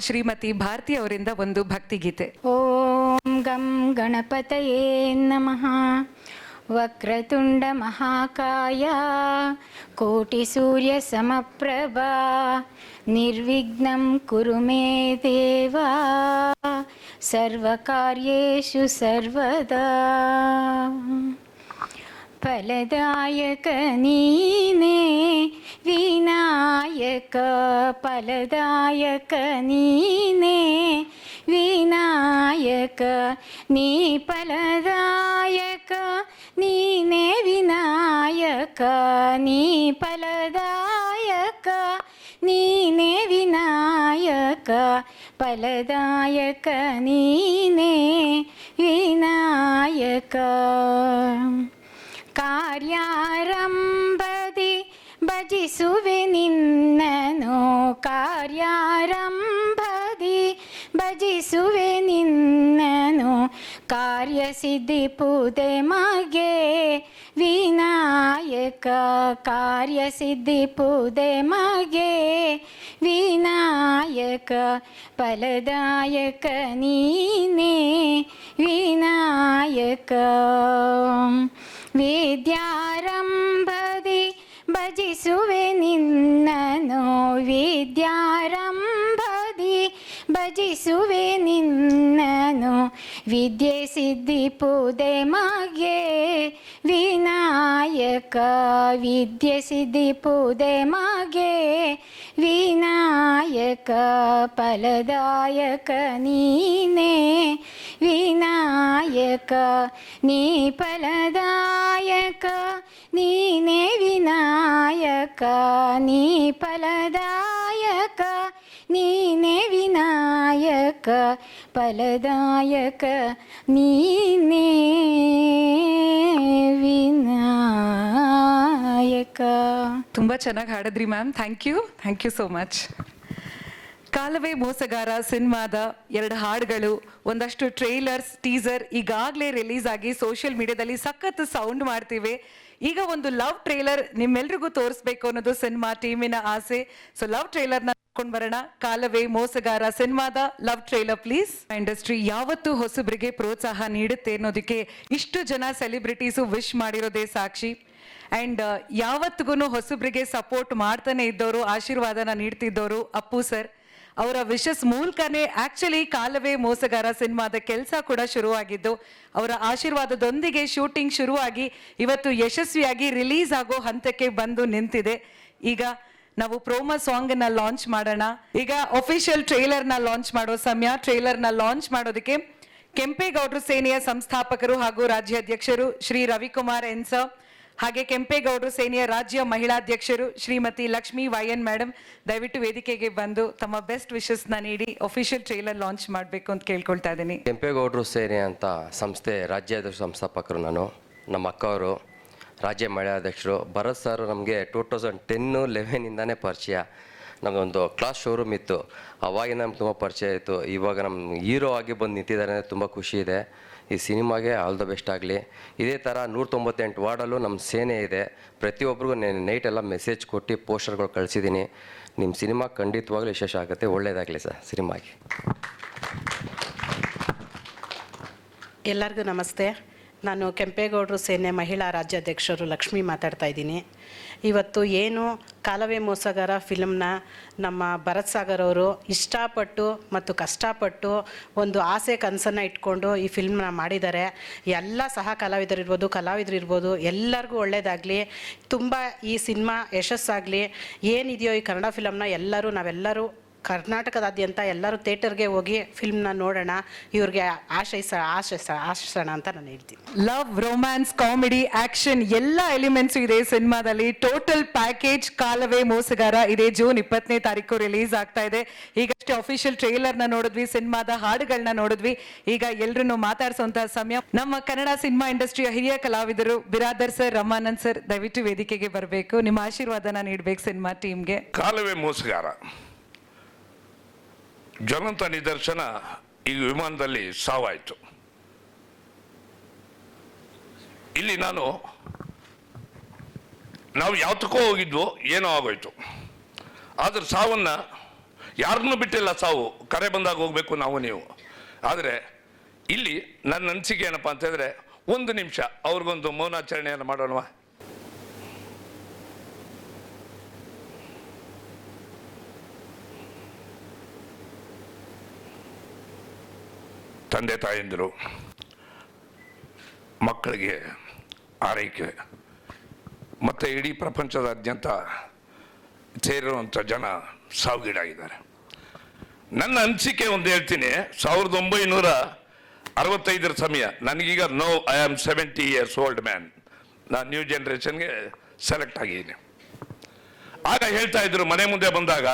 ಶ್ರೀಮತಿ ಭಾರತಿ ಅವರಿಂದ ಒಂದು ಭಕ್ತಿಗೀತೆ. ಓಂ ಗಂ ಗಣಪತಯೇ ನಮಃ. ವಕ್ರತುಂಡ ಮಹಾಕಾಯ. ಕೋಟಿ ಸೂರ್ಯ ಸಮಪ್ರಭಾ. ನಿರ್ವಿಘ್ನಂ ಕುರು ಮೇ ದೇವಾ. ಸರ್ವಕಾರ್ಯೇಷು ಸರ್ವದಾ. ಫಲದಾಯಕ ನೀನೇ ವಿನಾಯಕ ಫಲದಾಯಕ ನೀನೇ ವಿನಾಯಕ ನೀ ಫಲದಾಯಕ ನೀನೇ ವಿನಾಯಕ ನೀ ಫಲದಾಯಕ ನೀನೇ ವಿನಾಯಕ ಫಲದಾಯಕ ನೀನೇ ವಿನಾಯಕ ಕಾರ್ಯಾರಂಭದಿ ಭಜಿಸುವೆ ನಿನ್ನನು ಕಾರ್ಯಾರಂಭದಿ ಭಜಿಸುವೆ ನಿನ್ನನು ಕಾರ್ಯಸಿದ್ಧಿ ಪೂದೆ ಮಗೆ ವಿನಾಯಕ ಕಾರ್ಯಸಿದ್ಧಿ ಪೂದೆ ಮಗೆ ವಿನಾಯಕ ಫಲದಾಯಕ ನೀನೇ ವಿನಾಯಕ ವಿದ್ಯಾರಂಭದಿ ಭಜಿಸುವೆ ನಿನ್ನನು ವಿದ್ಯಾರಂಭದಿ ಭಜಿಸುವೆ ನಿನ್ನನು ವಿದ್ಯೆ ಸಿದ್ಧಿ ಪೂದೆ ಮಗೆ, ವಿನಾಯಕ ವಿದ್ಯೆ ಸಿದ್ಧಿ ಪೂದೆ ಮಗೆ, ವಿನಾಯಕ ಫಲದಾಯಕ ನೀನೇ, ವಿನಾಯಕ ನೀ ಫಲದಾಯಕ, ನೀನೇ ವಿನಾಯಕ ನೀ ಫಲದಾಯಕ ನೀನೇ ವಿನಾಯಕ, ಫಲದಾಯಕ, ನೀನೇ ವಿನಾಯಕ. ತುಂಬ ಚೆನ್ನಾಗಿ ಹಾಡಿದ್ರಿ ma'am. Thank you thank you so much Kalave Mosagara ಸಿನಿಮಾದ ಎರಡು ಹಾಡುಗಳು, ಒಂದಷ್ಟು ಟ್ರೇಲರ್ಸ್ ಟೀಸರ್ ಈಗಾಗಲೇ ರಿಲೀಸ್ ಆಗಿ ಸೋಷಿಯಲ್ ಮೀಡಿಯಾದಲ್ಲಿ ಸಖತ್ ಸೌಂಡ್ ಮಾಡ್ತಿವೆ. ಈಗ ಒಂದು ಲವ್ ಟ್ರೇಲರ್ ನಿಮ್ಮೆಲ್ರಿಗೂ ತೋರಿಸ್ಬೇಕು ಅನ್ನೋದು ಸಿನಿಮಾ ಟೀಮಿನ ಆಸೆ. ಸೊ ಲವ್ ಟ್ರೇಲರ್ನ ಕೊಂಡು ಬರೋಣ. ಕಾಲವೇ ಮೋಸಗಾರ ಸಿನಿಮಾದ ಲವ್ ಟ್ರೇಲರ್ ಪ್ಲೀಸ್. ಇಂಡಸ್ಟ್ರಿ ಯಾವತ್ತು ಹೊಸಬರಿಗೆ ಪ್ರೋತ್ಸಾಹ ನೀಡುತ್ತೆ ಅನ್ನೋದಕ್ಕೆ ಇಷ್ಟು ಜನ ಸೆಲೆಬ್ರಿಟೀಸು ವಿಶ್ ಮಾಡಿರೋದೇ ಸಾಕ್ಷಿ. ಅಂಡ್, ಯಾವತ್ತಿಗೂ ಹೊಸಬ್ರಿಗೆ ಸಪೋರ್ಟ್ ಮಾಡ್ತಾನೆ ಇದ್ದವರು ಆಶೀರ್ವಾದನ ನೀಡ್ತಿದ್ದವರು ಅಪ್ಪು ಸರ್. ಅವರ ವಿಶಸ್ ಮೂಲಕನೇ ಆಕ್ಚುಲಿ ಕಾಲವೇ ಮೋಸಗಾರ ಸಿನಿಮಾದ ಕೆಲಸ ಕೂಡ ಶುರುವಾಗಿದ್ದು, ಅವರ ಆಶೀರ್ವಾದದೊಂದಿಗೆ ಶೂಟಿಂಗ್ ಶುರುವಾಗಿ ಇವತ್ತು ಯಶಸ್ವಿಯಾಗಿ ರಿಲೀಸ್ ಆಗೋ ಹಂತಕ್ಕೆ ಬಂದು ನಿಂತಿದೆ. ಈಗ ನಾವು ಪ್ರೋಮೋ ಸಾಂಗ್ನ ಲಾಂಚ್ ಮಾಡೋಣ. ಈಗ ಅಫಿಷಿಯಲ್ ಟ್ರೈಲರ್ನ ಲಾಂಚ್ ಮಾಡೋ ಸಮಯ. ಟ್ರೈಲರ್ನ ಲಾಂಚ್ ಮಾಡೋದಕ್ಕೆ ಕೆಂಪೇಗೌಡರು ಸೇನೆಯ ಸಂಸ್ಥಾಪಕರು ಹಾಗೂ ರಾಜ್ಯಾಧ್ಯಕ್ಷರು ಶ್ರೀ ರವಿಕುಮಾರ್ ಎನ್ಸ ಹಾಗೆ ಕೆಂಪೇಗೌಡರು ಸೇನೆಯ ರಾಜ್ಯ ಮಹಿಳಾಧ್ಯಕ್ಷರು Shrimati Lakshmi Y N madam ದಯವಿಟ್ಟು ವೇದಿಕೆಗೆ ಬಂದು ತಮ್ಮ ಬೆಸ್ಟ್ ವಿಶಸ್ನ ನೀಡಿ ಅಫಿಷಿಯಲ್ ಟ್ರೈಲರ್ ಲಾಂಚ್ ಮಾಡಬೇಕು ಅಂತ ಕೇಳ್ಕೊಳ್ತಾ ಇದ್ದೀನಿ. ಕೆಂಪೇಗೌಡರು ಸೇನೆ ಅಂತ ಸಂಸ್ಥೆ ರಾಜ್ಯಾಧ್ಯಕ್ಷ ಸಂಸ್ಥಾಪಕರು ನಾನು, ನಮ್ಮ ಅಕ್ಕವರು, ರಾಜ್ಯ ಮಹಿಳಾಧ್ಯಕ್ಷರು, ಭರತ್ ಸರ್ ನಮಗೆ ಟೂ ತೌಸಂಡ್ ಟೆನ್ನು ಲೆವೆನಿಂದಾನೇ ಪರಿಚಯ. ನಮಗೊಂದು ಕ್ಲಾಸ್ ಶೋರೂಮ್ ಇತ್ತು. ಅವಾಗಿಂದ ನಮ್ಗೆ ತುಂಬ ಪರಿಚಯ ಇತ್ತು. ಇವಾಗ ನಮ್ಮ ಹೀರೋ ಆಗಿ ಬಂದು ನಿಂತಿದ್ದಾರೆ ಅಂದರೆ ತುಂಬ ಖುಷಿ ಇದೆ. ಈ ಸಿನಿಮಾಗೆ ಆಲ್ ದ ಬೆಸ್ಟ್ ಆಗಲಿ. ಇದೇ ಥರ ನೂರ ತೊಂಬತ್ತೆಂಟು ವಾರ್ಡಲ್ಲೂ ನಮ್ಮ ಸೇನೆ ಇದೆ. ಪ್ರತಿಯೊಬ್ಬರಿಗೂ ನೈಟ್ ಎಲ್ಲ ಮೆಸೇಜ್ ಕೊಟ್ಟು ಪೋಸ್ಟರ್ಗಳು ಕಳಿಸಿದ್ದೀನಿ. ನಿಮ್ಮ ಸಿನಿಮಾ ಖಂಡಿತವಾಗ್ಲೂ ವಿಶೇಷ ಆಗುತ್ತೆ. ಒಳ್ಳೆಯದಾಗಲಿ ಸರ್, ಸಿನಿಮಾಗೆ. ಎಲ್ಲರಿಗೂ ನಮಸ್ತೆ. ನಾನು ಕೆಂಪೇಗೌಡರು ಸೇನೆ ಮಹಿಳಾ ರಾಜ್ಯಾಧ್ಯಕ್ಷರು ಲಕ್ಷ್ಮಿ ಮಾತಾಡ್ತಾ ಇದ್ದೀನಿ. ಇವತ್ತು ಏನು ಕಾಲವೇ ಮೋಸಗಾರ ಫಿಲಮ್ನ ನಮ್ಮ ಭರತ್ ಸಾಗರ್ ಅವರು ಇಷ್ಟಪಟ್ಟು ಮತ್ತು ಕಷ್ಟಪಟ್ಟು ಒಂದು ಆಸೆ ಕನಸನ್ನು ಇಟ್ಕೊಂಡು ಈ ಫಿಲ್ಮ್ನ ಮಾಡಿದ್ದಾರೆ. ಎಲ್ಲ ಸಹ ಕಲಾವಿದರಿರ್ಬೋದು ಕಲಾವಿದರಿರ್ಬೋದು, ಎಲ್ಲರಿಗೂ ಒಳ್ಳೆಯದಾಗಲಿ ತುಂಬ ಈ ಸಿನಿಮಾ ಯಶಸ್ಸಾಗಲಿ, ಏನಿದೆಯೋ ಈ ಕನ್ನಡ ಫಿಲಮ್ನ ಎಲ್ಲರೂ ನಾವೆಲ್ಲರೂ ಕರ್ನಾಟಕದಾದ್ಯಂತ ಎಲ್ಲರೂ ಥಿಯೇಟರ್ಗೆ ಹೋಗಿ ಫಿಲ್ಮ್ನ ನೋಡೋಣ ಇವ್ರಿಗೆ ಆಶಯಿಸ ಆಶಯಿಸ ಆಶಿಸೋಣ ಅಂತ ನಾನು ಹೇಳ್ತೀನಿ. ಲವ್ ರೊಮ್ಯಾನ್ಸ್ ಕಾಮಿಡಿ ಆಕ್ಷನ್ ಎಲ್ಲ ಎಲಿಮೆಂಟ್ಸ್ ಇದೆ ಸಿನಿಮಾದಲ್ಲಿ. ಟೋಟಲ್ ಪ್ಯಾಕೇಜ್ ಕಾಲವೇ ಮೋಸಗಾರ. ಇದೆ ಜೂನ್ ಇಪ್ಪತ್ತನೇ ತಾರೀಕು ರಿಲೀಸ್ ಆಗ್ತಾ ಇದೆ. ಈಗಷ್ಟೇ ಅಫಿಷಿಯಲ್ ಟ್ರೇಲರ್ನ ನ ನೋಡಿದ್ವಿ ಸಿನಿಮಾದ ಹಾಡುಗಳನ್ನ ನೋಡಿದ್ವಿ. ಈಗ ಎಲ್ಲರನ್ನು ಮಾತಾಡಿಸುವಂತಹ ಸಮಯ. ನಮ್ಮ ಕನ್ನಡ ಸಿನಿಮಾ ಇಂಡಸ್ಟ್ರಿಯ ಹಿರಿಯ ಕಲಾವಿದರು ಬಿರಾದರ್ ಸರ್ ರಮಾನಂದ್ ಸರ್ ದಯವಿಟ್ಟು ವೇದಿಕೆಗೆ ಬರಬೇಕು. ನಿಮ್ಮ ಆಶೀರ್ವಾದನ ನೀಡಬೇಕು ಸಿನಿಮಾ ಟೀಮ್ಗೆ ಕಾಲವೇ ಮೋಸಗಾರ. ಜ್ವಲಂತ ನಿದರ್ಶನ ಈ ವಿಮಾನದಲ್ಲಿ ಸಾವಾಯಿತು. ಇಲ್ಲಿ ನಾನು ನಾವು ಯಾವತ್ತಕ್ಕೋ ಹೋಗಿದ್ವು ಏನೋ ಆಗೋಯ್ತು. ಆದ್ರೆ ಸಾವನ್ನ ಯಾರನ್ನೂ ಬಿಟ್ಟಿಲ್ಲ ಸಾವು. ಕರೆ ಬಂದಾಗ ಹೋಗ್ಬೇಕು ನಾವು ನೀವು. ಆದರೆ ಇಲ್ಲಿ ನನ್ನ ಅನಿಸಿಕೆ ಏನಪ್ಪ ಅಂತಂದರೆ ಒಂದು ನಿಮಿಷ ಅವ್ರಿಗೊಂದು ಮೌನಾಚರಣೆಯನ್ನು ಮಾಡೋಣವಾ? ತಂದೆ ತಾಯಂದಿರು, ಮಕ್ಕಳಿಗೆ ಆರೈಕೆ, ಮತ್ತು ಇಡೀ ಪ್ರಪಂಚದಾದ್ಯಂತ ಸೇರಿರುವಂಥ ಜನ ಸಾವಿಗೀಡಾಗಿದ್ದಾರೆ. ನನ್ನ ಅನಿಸಿಕೆ ಒಂದು ಹೇಳ್ತೀನಿ, ಸಾವಿರದ ಒಂಬೈನೂರ ಅರವತ್ತೈದರ ಸಮಯ, ನನಗೀಗ no, I am seventy years old man. ನಾನು ನ್ಯೂ ಜನ್ರೇಷನ್ಗೆ ಸೆಲೆಕ್ಟ್ ಆಗಿದ್ದೀನಿ. ಆಗ ಹೇಳ್ತಾ ಇದ್ರು, ಮನೆ ಮುಂದೆ ಬಂದಾಗ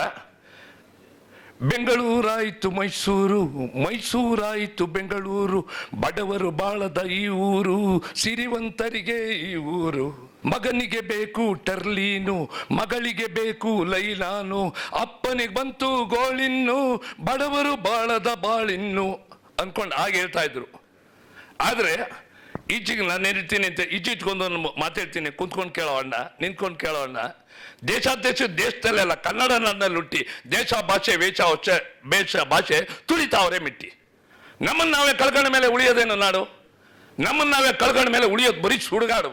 ಬೆಂಗಳೂರಾಯಿತು ಮೈಸೂರು, ಮೈಸೂರಾಯಿತು ಬೆಂಗಳೂರು, ಬಡವರು ಬಾಳದ ಈ ಊರು, ಸಿರಿವಂತರಿಗೆ ಈ ಊರು. ಮಗನಿಗೆ ಬೇಕು ಟರ್ಲೀನು, ಮಗಳಿಗೆ ಬೇಕು ಲೈಲಾನು, ಅಪ್ಪನಿಗೆ ಬಂತು ಗೋಳಿನ್ನು, ಬಡವರು ಬಾಳದ ಬಾಳಿನ್ನು, ಅನ್ಕೊಂಡು ಹಾಗೆ ಹೇಳ್ತಾ ಇದ್ರು. ಆದರೆ ಈಚೆಗೆ ನಾನು ಇರ್ತೀನಿ ಅಂತ ಈಚೀಚ್ಕೊಂಡು ಮಾತಾಡ್ತೀನಿ, ಕುಂತ್ಕೊಂಡು ಕೇಳೋ ಅಣ್ಣ, ನಿಂತ್ಕೊಂಡು ಕೇಳೋ ಅಣ್ಣ. ದೇಶಾಧ್ಯಕ್ಷ ದೇಶದಲ್ಲೆಲ್ಲ ಕನ್ನಡ ನನ್ನಲ್ಲಿ ಹುಟ್ಟಿ, ದೇಶ ಭಾಷೆ, ವೇಷ ಹೊಚ್ಚ ಬೇಷ ಭಾಷೆ ತುಳಿತಾವರೆ ಮಿಟ್ಟಿ. ನಮ್ಮನ್ನು ನಾವೇ ಕಳ್ಕೊಂಡ ಮೇಲೆ ಉಳಿಯೋದೇನು ನಾಡು? ನಮ್ಮನ್ನು ನಾವೇ ಕಳ್ಕೊಂಡ ಮೇಲೆ ಉಳಿಯೋದು ಬರೀ ಸುಡುಗಾಡು.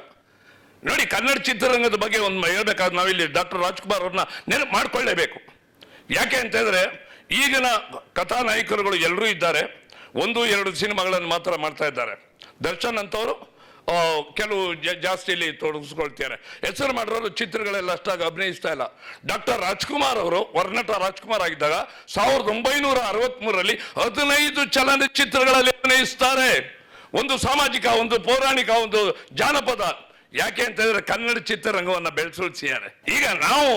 ನೋಡಿ, ಕನ್ನಡ ಚಿತ್ರರಂಗದ ಬಗ್ಗೆ ಒಂದು ಹೇಳ್ಬೇಕಾದ್ರೆ ನಾವಿಲ್ಲಿ ಡಾಕ್ಟರ್ ರಾಜ್ಕುಮಾರ್ ಅವ್ರನ್ನ ನೆನಪು ಮಾಡಿಕೊಳ್ಳೇಬೇಕು. ಯಾಕೆ ಅಂತಂದರೆ ಈಗಿನ ಕಥಾನಾಯಕರುಗಳು ಎಲ್ಲರೂ ಇದ್ದಾರೆ. ಒಂದು, ಎರಡು ಸಿನಿಮಾಗಳನ್ನು ಮಾತ್ರ ಮಾಡ್ತಾ ಇದ್ದಾರೆ. ದರ್ಶನ್ ಅಂತವರು ಕೆಲವು ಜಾಸ್ತಿ ಇಲ್ಲಿ ತೊಡಗಿಸ್ಕೊಳ್ತಾರೆ ಹೆಸರು ಮಾಡಿರೋರು ಚಿತ್ರಗಳೆಲ್ಲ ಅಷ್ಟಾಗಿ ಅಭಿನಯಿಸ್ತಾ ಇಲ್ಲ. ಡಾಕ್ಟರ್ ರಾಜ್ಕುಮಾರ್ ಅವರು ವರ್ನಟ ರಾಜ್ಕುಮಾರ್ ಆಗಿದ್ದಾಗ ಸಾವಿರದ ಒಂಬೈನೂರ ಅರವತ್ಮೂರರಲ್ಲಿ ಹದಿನೈದು ಚಲನಚಿತ್ರಗಳಲ್ಲಿ ಅಭಿನಯಿಸ್ತಾರೆ. ಒಂದು ಸಾಮಾಜಿಕ, ಒಂದು ಪೌರಾಣಿಕ, ಒಂದು ಜಾನಪದ. ಯಾಕೆ ಅಂತಂದ್ರೆ ಕನ್ನಡ ಚಿತ್ರರಂಗವನ್ನು ಬೆಳೆಸುಳಿಸಿದ್ದಾರೆ ಈಗ ನಾವು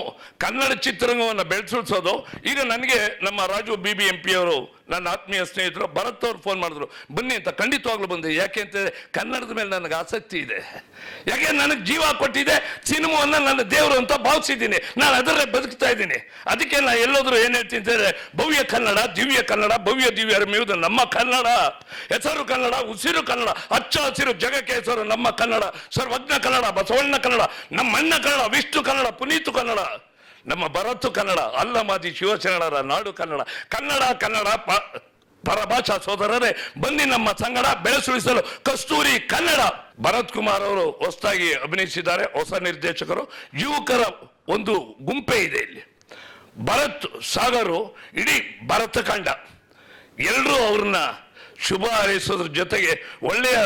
ಕನ್ನಡ ಚಿತ್ರರಂಗವನ್ನು ಬೆಳೆಸುಳಿಸೋದು ಈಗ ನನಗೆ ನಮ್ಮ Raju B B M P ಅವರು ನನ್ನ ಆತ್ಮೀಯ ಸ್ನೇಹಿತರು, ಭರತ್ ಅವ್ರು ಫೋನ್ ಮಾಡಿದ್ರು, ಬನ್ನಿ ಅಂತ ಖಂಡಿತವಾಗ್ಲೂ ಬಂದೆ. ಯಾಕೆ ಅಂತಂದರೆ ಕನ್ನಡದ ಮೇಲೆ ನನಗೆ ಆಸಕ್ತಿ ಇದೆ. ಯಾಕೆ ನನಗೆ ಜೀವ ಕೊಟ್ಟಿದೆ ಸಿನಿಮಾವನ್ನು ನನ್ನ ದೇವರು ಅಂತ ಭಾವಿಸಿದ್ದೀನಿ. ನಾನು ಅದರಲ್ಲೇ ಬದುಕ್ತಾ ಇದ್ದೀನಿ. ಅದಕ್ಕೆ ನಾನು ಎಲ್ಲೋದ್ರು ಏನು ಹೇಳ್ತೀನಿ ಅಂತಂದ್ರೆ ಭವ್ಯ ಕನ್ನಡ, ದಿವ್ಯ ಕನ್ನಡ, ಭವ್ಯ ದಿವ್ಯ ಮೆಯುವುದು ನಮ್ಮ ಕನ್ನಡ. ಹೆಸರು ಕನ್ನಡ, ಉಸಿರು ಕನ್ನಡ, ಹಚ್ಚ ಹಸಿರು ಜಗಕ್ಕೆ ಹೆಸರು ನಮ್ಮ ಕನ್ನಡ. ಸರ್ವಜ್ಞ ಕನ್ನಡ, ಬಸವಣ್ಣ ಕನ್ನಡ, ನಮ್ಮಣ್ಣ ಕನ್ನಡ, ವಿಷ್ಣು ಕನ್ನಡ, ಪುನೀತು ಕನ್ನಡ. ನಮ್ಮ ಭರತ್ತು ಕನ್ನಡ ಅಲ್ಲಮಾದಿ ಶಿವಶರಣರ ನಾಡು ಕನ್ನಡ. ಕನ್ನಡ ಕನ್ನಡ ಪರಭಾಷಾ ಸೋದರರೇ, ಬನ್ನಿ ನಮ್ಮ ಸಂಗಡ ಬೆಳೆಸುಳಿಸಲು ಕಸ್ತೂರಿ ಕನ್ನಡ. ಭರತ್ ಕುಮಾರ್ ಅವರು ಹೊಸದಾಗಿ ಅಭಿನಯಿಸಿದ್ದಾರೆ, ಹೊಸ ನಿರ್ದೇಶಕರು, ಯುವಕರ ಒಂದು ಗುಂಪೆ ಇದೆ ಇಲ್ಲಿ. ಭರತ್ ಸಾಗರು ಇಡೀ ಭರತ ಕಂಡ ಎಲ್ಲರೂ ಅವ್ರನ್ನ ಶುಭ ಹಾರೈಸೋದ್ರ ಜೊತೆಗೆ ಒಳ್ಳೆಯ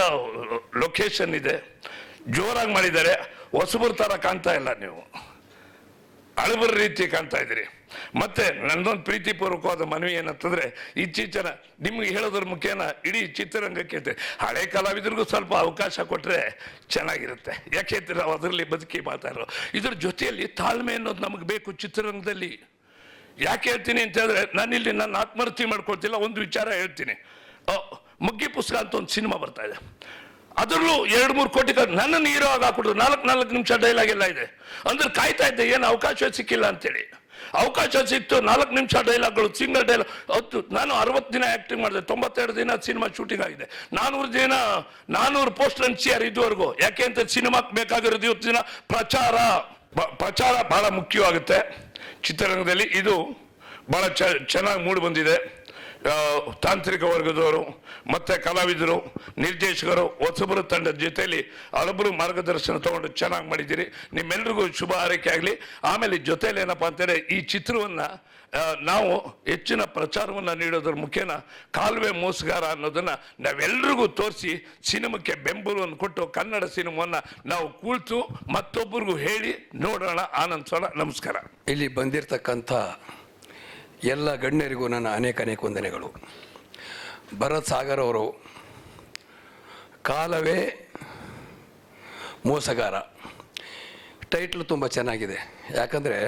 ಲೊಕೇಶನ್ ಇದೆ. ಜೋರಾಗಿ ಮಾಡಿದ್ದಾರೆ. ಹೊಸಬರು ಥರ ಕಾಣ್ತಾ ಇಲ್ಲ ನೀವು. ಅಳಬರ ರೀತಿ ಕಾಣ್ತಾ ಇದ್ದೀರಿ. ಮತ್ತೆ ನನ್ನದೊಂದು ಪ್ರೀತಿಪೂರ್ವಕವಾದ ಮನವಿ ಏನಂತಂದ್ರೆ, ಇತ್ತೀಚಿನ ನಿಮ್ಗೆ ಹೇಳೋದ್ರ ಮುಖೇನ ಇಡೀ ಚಿತ್ರರಂಗಕ್ಕೆ ಹಳೆ ಕಲಾವಿದರಿಗೂ ಸ್ವಲ್ಪ ಅವಕಾಶ ಕೊಟ್ಟರೆ ಚೆನ್ನಾಗಿರುತ್ತೆ. ಯಾಕೆಂದ್ರೆ ನಾವು ಅದರಲ್ಲಿ ಬದುಕಿ ಮಾತಾಡೋ ಇದ್ರ ಜೊತೆಯಲ್ಲಿ ತಾಳ್ಮೆ ಅನ್ನೋದು ನಮಗೆ ಬೇಕು ಚಿತ್ರರಂಗದಲ್ಲಿ. ಯಾಕೆ ಹೇಳ್ತೀನಿ ಅಂತ ಹೇಳಿದ್ರೆ, ನಾನಿಲ್ಲಿ ನನ್ನ ಆತ್ಮಹತ್ಯೆ ಮಾಡ್ಕೊಳ್ತಿಲ್ಲ, ಒಂದು ವಿಚಾರ ಹೇಳ್ತೀನಿ. ಮುಗ್ಗಿ ಪುಸ್ತಕ ಅಂತ ಒಂದು ಸಿನಿಮಾ ಬರ್ತಾ ಇದೆ. ಅದರಲ್ಲೂ ಎರಡು ಮೂರು ಕೋಟಿ ನನ್ನ ಹೀರೋ ಆಗಿ ಹಾಕ್ಬಿಟ್ರು. ನಾಲ್ಕು ನಾಲ್ಕು ನಿಮಿಷ ಡೈಲಾಗ್ ಎಲ್ಲ ಇದೆ. ಅಂದ್ರೆ ಕಾಯ್ತಾ ಇದ್ದೆ, ಏನು ಅವಕಾಶ ಸಿಕ್ಕಿಲ್ಲ ಅಂತೇಳಿ. ಅವಕಾಶ ಸಿಕ್ತು, ನಾಲ್ಕು ನಿಮಿಷ ಡೈಲಾಗ್ಗಳು ಸಿಂಗಲ್ ಡೈಲಾಗ್ ಹತ್ತು ನಾನು ಅರವತ್ತು ದಿನ ಆ್ಯಕ್ಟಿಂಗ್ ಮಾಡಿದೆ, ತೊಂಬತ್ತೆರಡು ದಿನ ಸಿನಿಮಾ ಶೂಟಿಂಗ್ ಆಗಿದೆ. ನಾನೂರು ದಿನ, ನಾನೂರು ಪೋಸ್ಟ್ ಹಂಚಿಯಾರು ಇದುವರೆಗೂ. ಯಾಕೆ ಅಂತ ಸಿನಿಮಾಕ್ಕೆ ಬೇಕಾಗಿರೋದು ಇವತ್ತು ದಿನ ಪ್ರಚಾರ. ಪ್ರಚಾರ ಬಹಳ ಮುಖ್ಯವಾಗುತ್ತೆ. ಚಿತ್ರರಂಗದಲ್ಲಿ ಇದು ಚ ಚೆನ್ನಾಗಿ ಮೂಡಿ ಬಂದಿದೆ. ತಾಂತ್ರಿಕ ವರ್ಗದವರು ಮತ್ತು ಕಲಾವಿದರು, ನಿರ್ದೇಶಕರು, ಹೊಸಬರು ತಂಡದ ಜೊತೆಯಲ್ಲಿ ಹಲಬರು ಮಾರ್ಗದರ್ಶನ ತಗೊಂಡು ಚೆನ್ನಾಗಿ ಮಾಡಿದ್ದೀರಿ. ನಿಮ್ಮೆಲ್ರಿಗೂ ಶುಭ ಹಾರೈಕೆ ಆಗಲಿ. ಆಮೇಲೆ ಜೊತೆಯಲ್ಲಿ ಏನಪ್ಪ ಅಂತಂದರೆ ಈ ಚಿತ್ರವನ್ನು ನಾವು ಹೆಚ್ಚಿನ ಪ್ರಚಾರವನ್ನು ನೀಡೋದ್ರ ಮುಖೇನ ಕಾಲುವೆ ಮೋಸಗಾರ ಅನ್ನೋದನ್ನು ನಾವೆಲ್ಲರಿಗೂ ತೋರಿಸಿ, ಸಿನಿಮಾಕ್ಕೆ ಬೆಂಬಲವನ್ನು ಕೊಟ್ಟು ಕನ್ನಡ ಸಿನಿಮಾವನ್ನು ನಾವು ಕುಳಿತು ಮತ್ತೊಬ್ಬರಿಗೂ ಹೇಳಿ ನೋಡೋಣ. ಆನಂದಿಸೋಣ ನಮಸ್ಕಾರ. ಇಲ್ಲಿ ಬಂದಿರತಕ್ಕಂಥ ಎಲ್ಲ ಗಣ್ಯರಿಗೂ ನನ್ನ ಅನೇಕ ಅನೇಕ ವಂದನೆಗಳು. ಭರತ್ ಸಾಗರ್ ಅವರು ಕಾಲವೇ ಮೋಸಗಾರ. ಟೈಟ್ಲ್ ತುಂಬ ಚೆನ್ನಾಗಿದೆ. ಯಾಕಂದರೆ